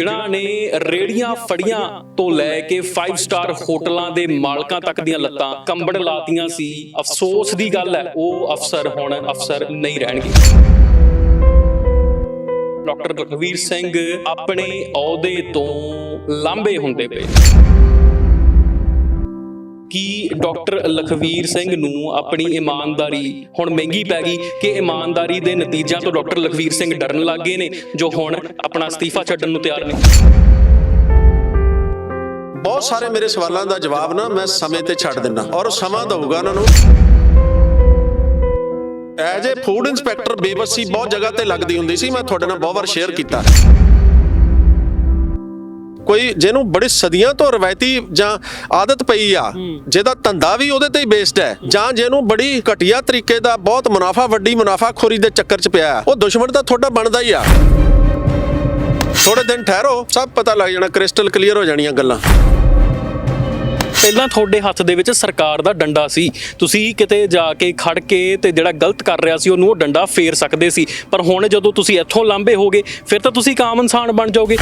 ਜਿਨ੍ਹਾਂ ਨੇ ਰੇੜੀਆਂ ਫੜੀਆਂ ਤੋਂ ਲੈ ਕੇ 5 ਸਟਾਰ ਹੋਟਲਾਂ ਦੇ ਮਾਲਕਾਂ ਤੱਕ ਦੀਆਂ ਲੱਤਾਂ ਕੰਬੜ ਲਾਤੀਆਂ ਸੀ। ਅਫਸੋਸ ਦੀ ਗੱਲ ਹੈ, ਉਹ ਅਫਸਰ ਹੁਣ ਅਫਸਰ ਨਹੀਂ ਰਹਿਣਗੇ। ਡਾਕਟਰ ਲਖਵੀਰ ਸਿੰਘ ਆਪਣੇ ਅਹੁਦੇ ਤੋਂ ਲਾਂਭੇ ਹੁੰਦੇ ਪਏ। ਕਿ ਡਾਕਟਰ ਲਖਵੀਰ ਸਿੰਘ ਨੂੰ ਆਪਣੀ ਇਮਾਨਦਾਰੀ ਹੁਣ ਮਹਿੰਗੀ ਪੈ ਗਈ ਕਿ ਇਮਾਨਦਾਰੀ ਦੇ ਨਤੀਜਿਆਂ ਤੋਂ ਡਾਕਟਰ ਲਖਵੀਰ ਸਿੰਘ ਡਰਨ ਲੱਗ ਗਏ ਨੇ, ਜੋ ਹੁਣ ਆਪਣਾ ਅਸਤੀਫਾ ਛੱਡਣ ਨੂੰ ਤਿਆਰ ਨੇ। ਬਹੁਤ ਸਾਰੇ ਮੇਰੇ ਸਵਾਲਾਂ ਦਾ ਜਵਾਬ ਨਾ ਮੈਂ ਸਮੇਂ ਤੇ ਛੱਡ ਦਿੰਦਾ ਔਰ ਸਮਾਂ ਦਊਗਾ ਉਹਨਾਂ ਨੂੰ। ਐਜ ਏ ਫੂਡ ਇਨਸਪੈਕਟਰ ਬੇਬਸੀ ਬਹੁਤ ਜਗ੍ਹਾ ਤੇ ਲੱਗਦੀ ਹੁੰਦੀ ਸੀ, ਮੈਂ ਤੁਹਾਡੇ ਨਾਲ ਬਹੁਤ ਵਾਰ ਸ਼ੇਅਰ ਕੀਤਾ। ਕੋਈ ਜਿਹਨੂੰ ਬੜੀ ਸਦੀਆਂ ਤੋਂ ਰਵਾਇਤੀ ਜਾਂ ਆਦਤ ਪਈ ਆ ਜਿਹਦਾ ਧੰਦਾ ਵੀ ਉਹਦੇ ਤੇ ਹੀ ਬੇਸਡ ਹੈ ਜਾਂ ਜਿਹਨੂੰ ਬੜੀ ਘਟੀਆ ਤਰੀਕੇ ਦਾ ਬਹੁਤ ਮੁਨਾਫਾ ਵੱਡੀ ਮੁਨਾਫਾਖੋਰੀ ਦੇ ਚੱਕਰ 'ਚ ਪਿਆ ਉਹ ਦੁਸ਼ਮਣ ਤਾਂ ਤੁਹਾਡਾ ਬਣਦਾ ਹੀ ਆ। ਥੋੜੇ ਦਿਨ ਠਹਿਰੋ ਸਭ ਪਤਾ ਲੱਗ ਜਾਣਾ ਕ੍ਰਿਸਟਲ ਕਲੀਅਰ ਹੋ ਜਾਣੀਆਂ ਗੱਲਾਂ। ਪਹਿਲਾਂ ਤੁਹਾਡੇ ਹੱਥ ਦੇ ਵਿੱਚ ਸਰਕਾਰ ਦਾ ਡੰਡਾ ਸੀ। ਤੁਸੀਂ ਕਿਤੇ ਜਾ ਕੇ ਖੜ ਕੇ ਤੇ ਜਿਹੜਾ ਗਲਤ ਕਰ ਰਿਹਾ ਸੀ ਉਹਨੂੰ ਉਹ ਡੰਡਾ ਫੇਰ ਸਕਦੇ ਸੀ। ਪਰ ਹੁਣ ਜਦੋਂ ਤੁਸੀਂ ਇੱਥੋਂ ਲਾਂਭੇ ਹੋਗੇ ਫਿਰ ਤਾਂ ਤੁਸੀਂ ਕਾਮ ਇਨਸਾਨ ਬਣ ਜਾਓਗੇ।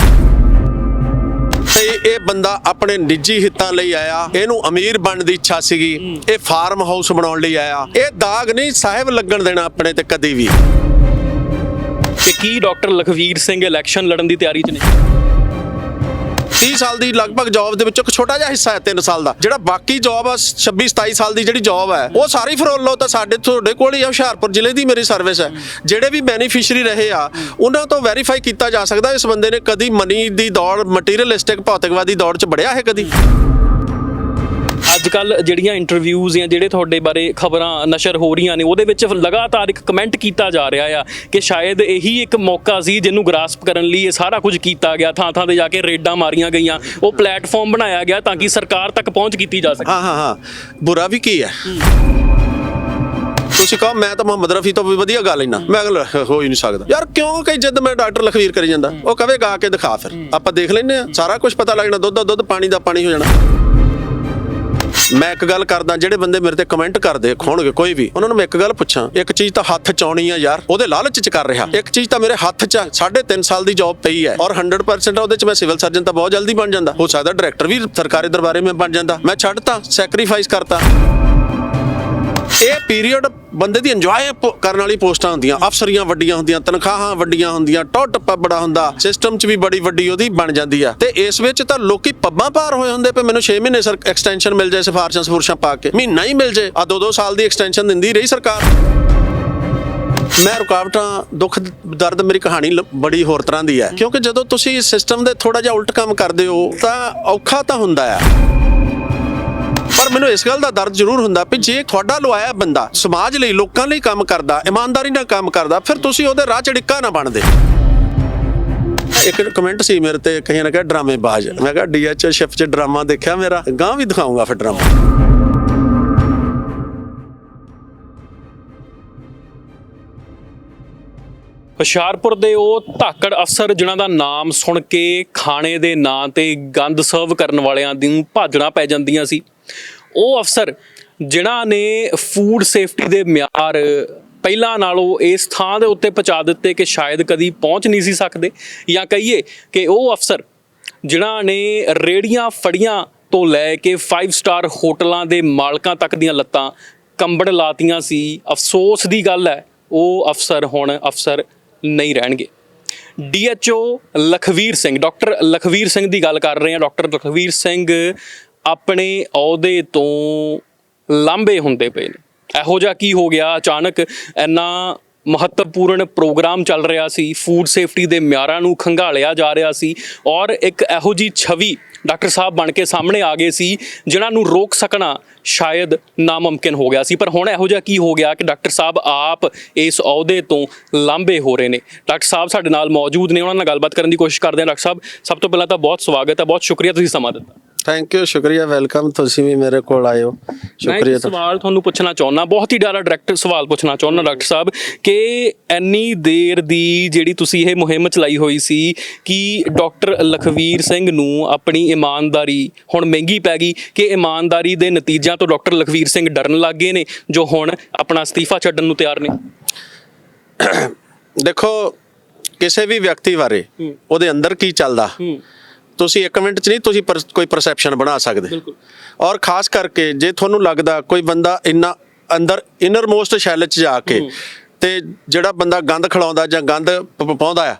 ਤੇ ਇਹ ਬੰਦਾ ਆਪਣੇ ਨਿੱਜੀ ਹਿੱਤਾਂ ਲਈ ਆਇਆ। ਇਹਨੂੰ ਅਮੀਰ ਬਣਨ ਦੀ ਇੱਛਾ ਸੀਗੀ। ਇਹ ਫਾਰਮ ਹਾਊਸ ਬਣਾਉਣ ਲਈ ਆਇਆ। ਇਹ ਦਾਗ ਨਹੀਂ ਸਾਹਿਬ ਲੱਗਣ ਦੇਣਾ ਆਪਣੇ ਤੇ ਕਦੀ ਵੀ। ਕਿ ਕੀ ਡਾਕਟਰ ਲਖਵੀਰ ਸਿੰਘ ਇਲੈਕਸ਼ਨ ਲੜਨ ਦੀ ਤਿਆਰੀ 'ਚ ਨੇ? 30 ਸਾਲ ਦੀ ਲਗਭਗ ਜੌਬ ਦੇ ਵਿੱਚੋਂ ਇੱਕ ਛੋਟਾ ਜਿਹਾ ਹਿੱਸਾ ਹੈ 3 ਸਾਲ ਦਾ। ਜਿਹੜਾ ਬਾਕੀ ਜੌਬ ਆ 26 27 ਸਾਲ ਦੀ ਜਿਹੜੀ ਜੌਬ ਹੈ, ਉਹ ਸਾਰੀ ਫਰੋਲ ਲਓ ਤਾਂ ਸਾਡੇ, ਤੁਹਾਡੇ ਕੋਲ ਹੀ ਆ, ਹੁਸ਼ਿਆਰਪੁਰ ਜ਼ਿਲ੍ਹੇ ਦੀ ਮੇਰੀ ਸਰਵਿਸ ਹੈ। ਜਿਹੜੇ ਵੀ ਬੈਨੀਫੀਸ਼ੀਅਰੀ ਰਹੇ ਆ, ਉਹਨਾਂ ਤੋਂ ਵੈਰੀਫਾਈ ਕੀਤਾ ਜਾ ਸਕਦਾ ਇਸ ਬੰਦੇ ਨੇ ਕਦੀ ਮਨੀ ਦੀ ਦੌੜ ਮਟੀਰੀਅਲਿਸਟਿਕ ਭੌਤਿਕਵਾਦੀ ਦੌੜ 'ਚ ਬੜਿਆ ਹੈ ਕਦੀ। ਅੱਜ ਕੱਲ ਜਿਹੜੀਆਂ ਇੰਟਰਵਿਊਜ਼ ਜਾਂ ਜਿਹੜੇ ਤੁਹਾਡੇ ਬਾਰੇ ਖਬਰਾਂ ਨਸ਼ਰ ਹੋ ਰਹੀਆਂ ਨੇ, ਉਹਦੇ ਵਿੱਚ ਲਗਾਤਾਰ ਇੱਕ ਕਮੈਂਟ ਕੀਤਾ ਜਾ ਰਿਹਾ ਆ ਕਿ ਸ਼ਾਇਦ ਇਹੀ ਇੱਕ ਮੌਕਾ ਸੀ ਜਿਹਨੂੰ ਗ੍ਰਾਸਪ ਕਰਨ ਲਈ ਇਹ ਸਾਰਾ ਕੁਝ ਕੀਤਾ ਗਿਆ ਥਾਂ ਥਾਂ ਤੇ ਜਾ ਕੇ ਰੇਡਾਂ ਮਾਰੀਆਂ ਗਈਆਂ, ਉਹ ਪਲੇਟਫਾਰਮ ਬਣਾਇਆ ਗਿਆ ਤਾਂ ਕਿ ਸਰਕਾਰ ਤੱਕ ਪਹੁੰਚ ਕੀਤੀ ਜਾ ਸਕੇ। ਹਾਂ ਹਾਂ ਹਾਂ। ਬੁਰਾ ਵੀ ਕੀ ਹੈ? ਤੁਸੀਂ ਕਹੋ, ਮੈਂ ਤਾਂ ਮੁਹੰਮਦ ਰਫੀ ਤੋਂ ਵੀ ਵਧੀਆ ਗਾ ਲੈਣਾ ਮੈਂ ਕਿਹਾ ਹੋ ਹੀ ਨਹੀਂ ਸਕਦਾ। ਯਾਰ ਕਿਉਂ ਕਿ ਜਿੱਦ ਮੈਂ ਡਾਕਟਰ ਲਖਵੀਰ ਕਰੀ ਜਾਂਦਾ? ਉਹ ਕਵੇ, ਗਾ ਕੇ ਦਿਖਾ ਫਿਰ। ਆਪਾਂ ਦੇਖ ਲੈਨੇ ਆ ਸਾਰਾ ਕੁਝ ਪਤਾ ਲੱਗ ਜਾਣਾ ਦੁੱਧ ਦਾ ਦੁੱਧ, ਪਾਣੀ ਦਾ ਪਾਣੀ ਹੋ ਜਾਣਾ। ਮੈਂ ਇੱਕ ਗੱਲ ਕਰਦਾ ਜਿਹੜੇ ਬੰਦੇ ਮੇਰੇ ਤੇ ਕਮੈਂਟ ਕਰਦੇ ਹੋਣਗੇ ਕੋਈ ਵੀ ਉਹਨਾਂ ਨੂੰ ਮੈਂ ਇੱਕ ਗੱਲ ਪੁੱਛਾਂ ਇੱਕ ਚੀਜ਼ ਤਾਂ ਹੱਥ ਚ ਆਉਣੀ ਆ ਯਾਰ ਉਹਦੇ ਲਾਲਚ ਚ ਕਰ ਰਿਹਾ ਇੱਕ ਚੀਜ਼ ਤਾਂ ਮੇਰੇ ਹੱਥ ਚ ਆ, ਸਾਢੇ 3 ਸਾਲ ਦੀ ਜੌਬ ਪਈ ਹੈ ਔਰ 100% ਉਹਦੇ ਚ ਮੈਂ ਸਿਵਲ ਸਰਜਨ ਤਾਂ ਬਹੁਤ ਜਲਦੀ ਬਣ ਜਾਂਦਾ ਹੋ ਸਕਦਾ ਡਾਇਰੈਕਟਰ ਵੀ ਸਰਕਾਰੀ ਦਰਬਾਰੇ ਮੈਂ ਬਣ ਜਾਂਦਾ ਮੈਂ ਛੱਡਤਾ ਸੈਕਰੀਫਾਈਸ ਕਰਤਾ। ਇਹ ਪੀਰੀਅਡ ਬੰਦੇ ਦੀ ਇੰਜੋਏ ਕਰਨ ਵਾਲੀ ਪੋਸਟਾਂ ਹੁੰਦੀਆਂ, ਅਫਸਰੀਆਂ ਵੱਡੀਆਂ ਹੁੰਦੀਆਂ, ਤਨਖਾਹਾਂ ਵੱਡੀਆਂ ਹੁੰਦੀਆਂ, ਟੌਟ ਟੱਪਾ ਬੜਾ ਹੁੰਦਾ ਸਿਸਟਮ 'ਚ ਵੀ ਬੜੀ ਵੱਡੀ ਉਹਦੀ ਬਣ ਜਾਂਦੀ ਆ। ਤੇ ਇਸ ਵਿੱਚ ਤਾਂ ਲੋਕੀ ਪੱਬਾਂ ਪਾਰ ਹੋਏ ਹੁੰਦੇ ਪਏ, ਮੈਨੂੰ 6 ਮਹੀਨੇ ਸਰ ਐਕਸਟੈਂਸ਼ਨ ਮਿਲ ਜਾਏ ਸਿਫਾਰਸ਼ਾਂ ਸਫੁਰਸ਼ਾਂ ਪਾ ਕੇ। ਮਹੀਨਾ ਹੀ ਮਿਲ ਜਾਏ, ਆ ਦੋ ਦੋ ਸਾਲ ਦੀ ਐਕਸਟੈਂਸ਼ਨ ਦਿੰਦੀ ਰਹੀ ਸਰਕਾਰ। ਮੈਂ ਰੁਕਾਵਟਾਂ, ਦੁੱਖ, ਦਰਦ ਮੇਰੀ ਕਹਾਣੀ ਬੜੀ ਹੋਰ ਤਰ੍ਹਾਂ ਦੀ ਹੈ ਕਿਉਂਕਿ ਜਦੋਂ ਤੁਸੀਂ ਸਿਸਟਮ ਦੇ ਥੋੜਾ ਜਿਹਾ ਉਲਟ ਕੰਮ ਕਰਦੇ ਹੋ, ਤਾਂ ਔਖਾ ਤਾਂ ਹੁੰਦਾ ਆ। ਪਰ ਮੈਨੂੰ ਇਸ ਗੱਲ ਦਾ ਦਰਦ ਜ਼ਰੂਰ ਹੁੰਦਾ ਵੀ ਜੇ ਤੁਹਾਡਾ ਲਵਾਇਆ ਬੰਦਾ ਸਮਾਜ ਲਈ, ਲੋਕਾਂ ਲਈ ਕੰਮ ਕਰਦਾ, ਇਮਾਨਦਾਰੀ ਨਾਲ ਕੰਮ ਕਰਦਾ, ਫਿਰ ਤੁਸੀਂ ਉਹਦੇ ਰਾਹ ਚੜਿੱਕਾ ਨਾ ਬਣਦੇ। ਇੱਕ ਕਮੈਂਟ ਸੀ ਮੇਰੇ ਤੇ ਕਹੀਂ ਨਾ ਕਿ ਡਰਾਮੇ ਮੈਂ ਕਿਹਾ ਡੀਐਚ ਸ਼ਿਫਟ 'ਚ ਡਰਾਮਾ ਦੇਖਿਆ ਮੇਰਾ ਗਾਂ ਵੀ ਦਿਖਾਉਂਗਾ ਫਿਰ ਡਰਾਮਾ। ਹੁਸ਼ਿਆਰਪੁਰ ਦੇ ਉਹ ਧਾਕੜ ਅਫਸਰ, ਜਿਨ੍ਹਾਂ ਦਾ ਨਾਮ ਸੁਣ ਕੇ ਖਾਣੇ ਦੇ ਨਾਂ ਤੇ ਗੰਦ ਸਰਵ ਕਰਨ ਵਾਲਿਆਂ ਦੀ ਭਾਜਣਾ ਪੈ ਜਾਂਦੀਆਂ ਸੀ। ਉਹ ਅਫਸਰ ਜਿਨ੍ਹਾਂ ਨੇ ਫੂਡ ਸੇਫਟੀ ਦੇ ਮਿਆਰ ਪਹਿਲਾਂ ਨਾਲੋਂ ਇਸ ਥਾਂ ਦੇ ਉੱਤੇ ਪਹੁੰਚਾ ਦਿੱਤੇ ਕਿ ਸ਼ਾਇਦ ਕਦੀ ਪਹੁੰਚ ਨਹੀਂ ਸੀ ਸਕਦੇ, ਜਾਂ ਕਹੀਏ ਕਿ ਉਹ ਅਫਸਰ ਜਿਨ੍ਹਾਂ ਨੇ ਰੇੜੀਆਂ ਫੜੀਆਂ ਤੋਂ ਲੈ ਕੇ 5 ਸਟਾਰ ਹੋਟਲਾਂ ਦੇ ਮਾਲਕਾਂ ਤੱਕ ਦੀਆਂ ਲੱਤਾਂ ਕੰਬੜ ਲਾਤੀਆਂ ਸੀ, ਅਫਸੋਸ ਦੀ ਗੱਲ ਹੈ, ਉਹ ਅਫਸਰ ਹੁਣ ਅਫਸਰ ਨਹੀਂ ਰਹਿਣਗੇ। ਡੀਐਚਓ ਲਖਵੀਰ ਸਿੰਘ, ਡਾਕਟਰ ਲਖਵੀਰ ਸਿੰਘ ਦੀ ਗੱਲ ਕਰ ਰਹੇ ਹਾਂ, ਡਾਕਟਰ ਲਖਵੀਰ ਸਿੰਘ ਆਪਣੇ ਅਹੁਦੇ ਤੋਂ ਲਾਂਭੇ ਹੁੰਦੇ ਪਏ ਨੇ। ਇਹੋ ਜਿਹਾ ਕੀ ਹੋ ਗਿਆ? ਅਚਾਨਕ ਇੰਨਾ ਮਹੱਤਵਪੂਰਨ ਪ੍ਰੋਗਰਾਮ ਚੱਲ ਰਿਹਾ ਸੀ। ਫੂਡ ਸੇਫਟੀ ਦੇ ਮਿਆਰਾਂ ਨੂੰ ਖੰਗਾਲਿਆ ਜਾ ਰਿਹਾ ਸੀ ਔਰ ਇੱਕ ਇਹੋ ਜੀ ਛਵੀ ਡਾਕਟਰ ਸਾਹਿਬ ਬਣ ਕੇ ਸਾਹਮਣੇ ਆ ਗਏ ਸੀ, ਜਿਨ੍ਹਾਂ ਨੂੰ ਰੋਕ ਸਕਣਾ ਸ਼ਾਇਦ ਨਾਮੁਮਕਿਨ ਹੋ ਗਿਆ ਸੀ। ਪਰ ਹੁਣ ਇਹੋ ਜਿਹਾ ਕੀ ਹੋ ਗਿਆ ਕਿ ਡਾਕਟਰ ਸਾਹਿਬ ਆਪ ਇਸ ਅਹੁਦੇ ਤੋਂ ਲਾਂਭੇ ਹੋ ਰਹੇ ਨੇ। ਡਾਕਟਰ ਸਾਹਿਬ ਸਾਡੇ ਨਾਲ ਮੌਜੂਦ ਨੇ। ਉਹਨਾਂ ਨਾਲ ਗੱਲਬਾਤ ਕਰਨ ਦੀ ਕੋਸ਼ਿਸ਼ ਕਰਦੇ ਹਾਂ। ਡਾਕਟਰ ਸਾਹਿਬ, ਸਭ ਤੋਂ ਪਹਿਲਾਂ ਤਾਂ ਬਹੁਤ ਸਵਾਗਤ ਹੈ। ਬਹੁਤ ਸ਼ੁਕਰੀਆ ਤੁਸੀਂ ਸਮਾਂ ਦਿੱਤਾ। ਥੈਂਕ ਯੂ ਸ਼ੁਕਰੀਆ ਵੈਲਕਮ ਤੁਸੀਂ ਵੀ ਮੇਰੇ ਕੋਲ ਆਏ ਹੋ ਮੈਂ ਸ਼ੁਕਰੀਆ ਇੱਕ ਸਵਾਲ ਤੁਹਾਨੂੰ ਪੁੱਛਣਾ ਚਾਹੁੰਦਾ ਬਹੁਤ ਹੀ ਡਾਇਰੈਕਟ ਡਾਇਰੈਕਟ ਸਵਾਲ ਪੁੱਛਣਾ ਚਾਹੁੰਦਾ ਡਾਕਟਰ ਸਾਹਿਬ ਕਿ ਇੰਨੀ ਦੇਰ ਦੀ ਜਿਹੜੀ ਤੁਸੀਂ ਇਹ ਮੁਹਿੰਮ ਚਲਾਈ ਹੋਈ ਸੀ ਕਿ ਡਾਕਟਰ ਲਖਵੀਰ ਸਿੰਘ ਨੂੰ ਆਪਣੀ ਇਮਾਨਦਾਰੀ ਹੁਣ ਮਹਿੰਗੀ ਪੈ ਗਈ ਕਿ ਇਮਾਨਦਾਰੀ ਦੇ ਨਤੀਜਿਆਂ ਤੋਂ ਡਾਕਟਰ ਲਖਵੀਰ ਸਿੰਘ ਡਰਨ ਲੱਗ ਗਏ ਨੇ ਜੋ ਹੁਣ ਆਪਣਾ ਅਸਤੀਫਾ ਛੱਡਣ ਨੂੰ ਤਿਆਰ ਨੇ? ਦੇਖੋ ਕਿਸੇ ਵੀ ਵਿਅਕਤੀ ਬਾਰੇ। ਉਹਦੇ ਅੰਦਰ ਕੀ ਚੱਲਦਾ? ਹੂੰ। ਤੁਸੀਂ ਇੱਕ ਮਿੰਟ 'ਚ ਨਹੀਂ ਤੁਸੀਂ ਕੋਈ ਪਰਸੈਪਸ਼ਨ ਬਣਾ ਸਕਦੇ। ਬਿਲਕੁਲ। ਔਰ ਖਾਸ ਕਰਕੇ ਜੇ ਤੁਹਾਨੂੰ ਲੱਗਦਾ ਕੋਈ ਬੰਦਾ ਇੰਨਾ ਅੰਦਰ ਇਨਰਮੋਸਟ ਸ਼ੈਲ 'ਚ ਜਾ ਕੇ ਤੇ ਜਿਹੜਾ ਬੰਦਾ ਗੰਦ ਖਿਲਾਉਂਦਾ ਜਾਂ ਗੰਦ ਪਾਉਂਦਾ ਆ।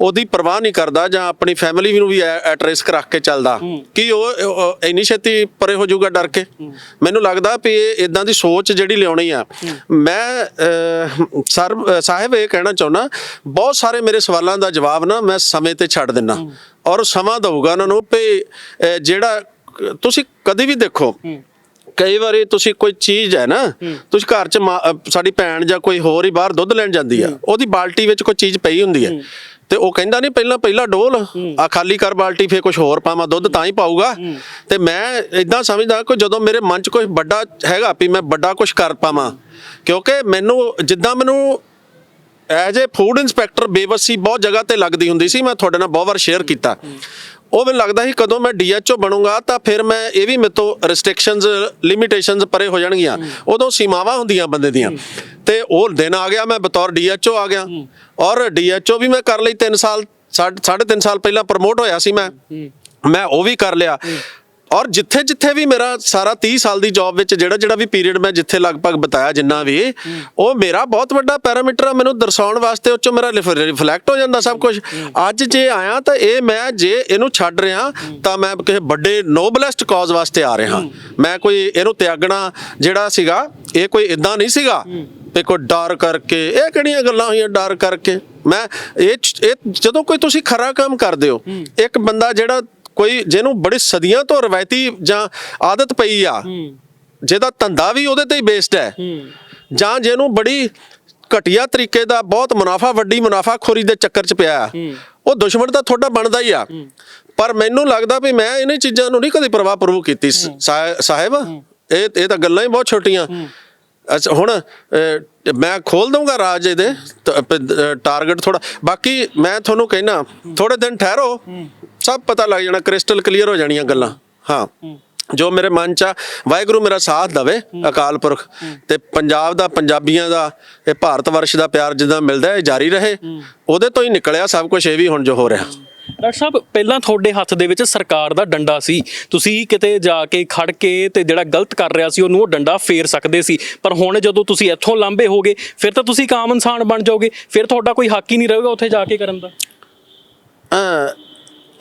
ਉਹਦੀ ਪਰਵਾਹ ਨਹੀਂ ਕਰਦਾ ਜਾਂ ਆਪਣੀ ਫੈਮਿਲੀ ਨੂੰ ਵੀ ਐਟ ਰਿਸਕ ਰੱਖ ਕੇ ਚੱਲਦਾ ਕੀ ਉਹ ਇੰਨੀ ਛੇਤੀ ਪਰੇ ਹੋ ਜਾਊਗਾ ਡਰ ਕੇ? ਮੈਨੂੰ ਲੱਗਦਾ ਵੀ ਇਹ ਇਦਾਂ ਦੀ ਸੋਚ ਜਿਹੜੀ ਲਿਆਉਣੀ ਆ। ਮੈਂ ਸਰ ਸਾਹਿਬ ਇਹ ਕਹਿਣਾ ਚਾਹੁੰਦਾ ਬਹੁਤ ਸਾਰੇ ਮੇਰੇ ਸਵਾਲਾਂ ਦਾ ਜਵਾਬ ਨਾ ਮੈਂ ਸਮੇਂ ਤੇ ਛੱਡ ਦਿੰਨਾ। ਔਰ ਸਮਾਂ ਦਊਗਾ ਉਹਨਾਂ ਨੂੰ ਅਹ, ਜਿਹੜਾ ਤੁਸੀਂ ਕਦੇ ਵੀ ਦੇਖੋ ਕਈ ਵਾਰੀ ਤੁਸੀਂ ਕੋਈ ਚੀਜ਼ ਹੈ ਨਾ ਤੁਸੀਂ ਘਰ 'ਚ ਸਾਡੀ ਭੈਣ ਜਾਂ ਕੋਈ ਹੋਰ ਹੀ ਬਾਹਰ ਦੁੱਧ ਲੈਣ ਜਾਂਦੀ ਆ ਉਹਦੀ ਬਾਲਟੀ ਵਿੱਚ ਕੋਈ ਚੀਜ਼ ਪਈ ਹੁੰਦੀ ਹੈ। ਤੇ ਉਹ ਕਹਿੰਦਾ ਨਹੀਂ ਪਹਿਲਾਂ ਪਹਿਲਾਂ ਡੋਲ ਆ ਖਾਲੀ ਕਰ ਬਾਲਟੀ ਫੇਰ ਕੁਝ ਹੋਰ ਪਾਵਾਂ ਦੁੱਧ ਤਾਂ ਹੀ ਪਾਊਗਾ। ਤੇ ਮੈਂ ਇਦਾਂ ਸਮਝਦਾ ਕਿ ਜਦੋਂ ਮੇਰੇ ਮਨ 'ਚ ਕੋਈ ਵੱਡਾ ਹੈਗਾ ਵੀ ਮੈਂ ਵੱਡਾ ਕੁਝ ਕਰ ਪਾਵਾਂ ਕਿਉਂਕਿ ਮੈਨੂੰ ਜਿੱਦਾਂ ਮੈਨੂੰ ਐਜ ਏ ਫੂਡ ਇਨਸਪੈਕਟਰ ਬੇਵਸੀ ਬਹੁਤ ਜਗ੍ਹਾ ਤੇ ਲੱਗਦੀ ਹੁੰਦੀ ਸੀ, ਮੈਂ ਤੁਹਾਡੇ ਨਾਲ ਬਹੁਤ ਵਾਰ ਸ਼ੇਅਰ ਕੀਤਾ। ਉਹ ਮੈਨੂੰ ਲੱਗਦਾ ਸੀ ਕਦੋਂ ਮੈਂ ਡੀਐਚਓ ਬਣੂੰਗਾ, ਤਾਂ ਫਿਰ ਮੈਂ ਇਹ ਵੀ ਮੇਰੇ ਤੋਂ ਰੈਸਟ੍ਰਿਕਸ਼ਨਸ ਲਿਮਿਟੇਸ਼ਨਸ ਪਰੇ ਹੋ ਜਾਣਗੀਆਂ। ਉਦੋਂ ਸੀਮਾਵਾਂ ਹੁੰਦੀਆਂ ਬੰਦੇ ਦੀਆਂ। ਤੇ ਉਹ ਦਿਨ ਆ ਗਿਆ, ਮੈਂ ਬਤੌਰ ਡੀਐਚਓ ਆ ਗਿਆ। ਔਰ ਡੀਐਚਓ ਵੀ ਮੈਂ ਕਰ ਲਈ 3 ਸਾਲ, ਸਾਢੇ ਸਾਢੇ ਤਿੰਨ ਸਾਲ ਪਹਿਲਾਂ ਪ੍ਰਮੋਟ ਹੋਇਆ ਸੀ ਮੈਂ। ਮੈਂ ਉਹ ਵੀ ਕਰ ਲਿਆ। ਔਰ ਜਿੱਥੇ ਜਿੱਥੇ ਵੀ ਮੇਰਾ ਸਾਰਾ 30 ਸਾਲ ਦੀ ਜੌਬ ਵਿੱਚ ਜਿਹੜਾ ਜਿਹੜਾ ਵੀ ਪੀਰੀਅਡ ਮੈਂ ਜਿੱਥੇ ਲਗਭਗ ਬਤਾਇਆ ਜਿੰਨਾ ਵੀ, ਉਹ ਮੇਰਾ ਬਹੁਤ ਵੱਡਾ ਪੈਰਾਮੀਟਰ ਆ ਮੈਨੂੰ ਦਰਸਾਉਣ ਵਾਸਤੇ, ਉਹ ਚ ਮੇਰਾ ਰਿਫਲੈਕਟ ਹੋ ਜਾਂਦਾ ਸਭ ਕੁਝ ਅੱਜ ਜੇ ਆਇਆ ਤਾਂ ਇਹ ਮੈਂ ਜੇ ਇਹਨੂੰ ਛੱਡ ਰਿਹਾ, ਤਾਂ ਮੈਂ ਕਿਸੇ ਵੱਡੇ ਨੋਬਲੈਸਟ ਕਾਜ਼ ਵਾਸਤੇ ਆ ਰਿਹਾ। ਮੈਂ ਕੋਈ ਇਹਨੂੰ ਤਿਆਗਣਾ ਜਿਹੜਾ ਸੀਗਾ, ਇਹ ਕੋਈ ਇਦਾਂ ਨਹੀਂ ਸੀਗਾ। ਵੀ ਕੋਈ ਡਰ ਕਰਕੇ, ਇਹ ਕਿਹੜੀਆਂ ਗੱਲਾਂ ਹੋਈਆਂ ਡਰ ਕਰਕੇ? ਮੈਂ ਇਹ ਜਦੋਂ ਕੋਈ ਤੁਸੀਂ ਖਰਾ ਕੰਮ ਕਰਦੇ ਹੋ, ਇੱਕ ਬੰਦਾ ਜਿਹੜਾ ਕੋਈ ਜਿਹਨੂੰ ਬੜੀ ਸਦੀਆਂ ਤੋਂ ਰਵਾਇਤੀ ਜਾਂ ਆਦਤ ਪਈ ਆ ਜਿਹਦਾ ਧੰਦਾ ਵੀ ਉਹਦੇ ਤੇ ਹੀ ਬੇਸਡ ਹੈ। ਜਾਂ ਜਿਹਨੂੰ ਬੜੀ ਘਟੀਆ ਤਰੀਕੇ ਦਾ ਬਹੁਤ ਮੁਨਾਫਾ ਵੱਡੀ ਮੁਨਾਫਾਖੋਰੀ ਦੇ ਚੱਕਰ 'ਚ ਪਿਆ ਉਹ ਦੁਸ਼ਮਣ ਤਾਂ ਤੁਹਾਡਾ ਬਣਦਾ ਹੀ ਆ। ਪਰ ਮੈਨੂੰ ਲੱਗਦਾ ਵੀ ਮੈਂ ਇਹਨਾਂ ਚੀਜ਼ਾਂ ਨੂੰ ਨਹੀਂ ਕਦੇ ਪ੍ਰਵਾਹ ਪ੍ਰਭੂ ਕੀਤੀ ਸਾਹਿਬ ਇਹ ਇਹ ਤਾਂ ਗੱਲਾਂ ਹੀ ਬਹੁਤ ਛੋਟੀਆਂ। ਅੱਛਾ ਹੁਣ ਮੈਂ ਖੋਲ ਦਊਂਗਾ ਰਾਜ ਇਹਦੇ ਟਾਰਗੇਟ ਥੋੜਾ ਬਾਕੀ ਮੈਂ ਤੁਹਾਨੂੰ ਕਹਿਣਾ ਥੋੜੇ ਦਿਨ ਠਹਿਰੋ ਸਭ ਪਤਾ ਲੱਗ ਜਾਣਾ ਕ੍ਰਿਸਟਲ ਕਲੀਅਰ ਹੋ ਜਾਣੀਆਂ ਗੱਲਾਂ। ਹਾਂ। ਜੋ ਮੇਰੇ ਮਨ ਚ ਆ ਵਾਹਿਗੁਰੂ ਮੇਰਾ ਸਾਥ ਦਵੇ ਅਕਾਲ ਪੁਰਖ। ਤੇ ਪੰਜਾਬ ਦਾ ਪੰਜਾਬੀਆਂ ਦਾ ਇਹ ਭਾਰਤ ਵਰਸ਼ ਦਾ ਪਿਆਰ ਜਿੱਦਾਂ ਮਿਲਦਾ ਹੈ, ਇਹ ਜਾਰੀ ਰਹੇ। ਉਹਦੇ ਤੋਂ ਹੀ ਨਿਕਲਿਆ ਸਭ ਕੁਝ ਇਹ ਵੀ ਹੁਣ ਜੋ ਹੋ ਰਿਹਾ। ਡਾਕਟਰ ਸਾਹਿਬ ਪਹਿਲਾਂ ਤੁਹਾਡੇ ਹੱਥ ਦੇ ਵਿੱਚ ਸਰਕਾਰ ਦਾ ਡੰਡਾ ਸੀ। ਤੁਸੀਂ ਕਿਤੇ ਜਾ ਕੇ ਖੜ ਕੇ ਤੇ ਜਿਹੜਾ ਗਲਤ ਕਰ ਰਿਹਾ ਸੀ ਉਹਨੂੰ ਉਹ ਡੰਡਾ ਫੇਰ ਸਕਦੇ ਸੀ। ਪਰ ਹੁਣ ਜਦੋਂ ਤੁਸੀਂ ਇੱਥੋਂ ਲਾਂਬੇ ਹੋਗੇ ਫਿਰ ਤਾਂ ਤੁਸੀਂ ਇੱਕ ਆਮ ਇਨਸਾਨ ਬਣ ਜਾਓਗੇ। ਫਿਰ ਤੁਹਾਡਾ ਕੋਈ ਹੱਕ ਹੀ ਨਹੀਂ ਰਹੇਗਾ ਉੱਥੇ ਜਾ ਕੇ ਕਰਨ ਦਾ।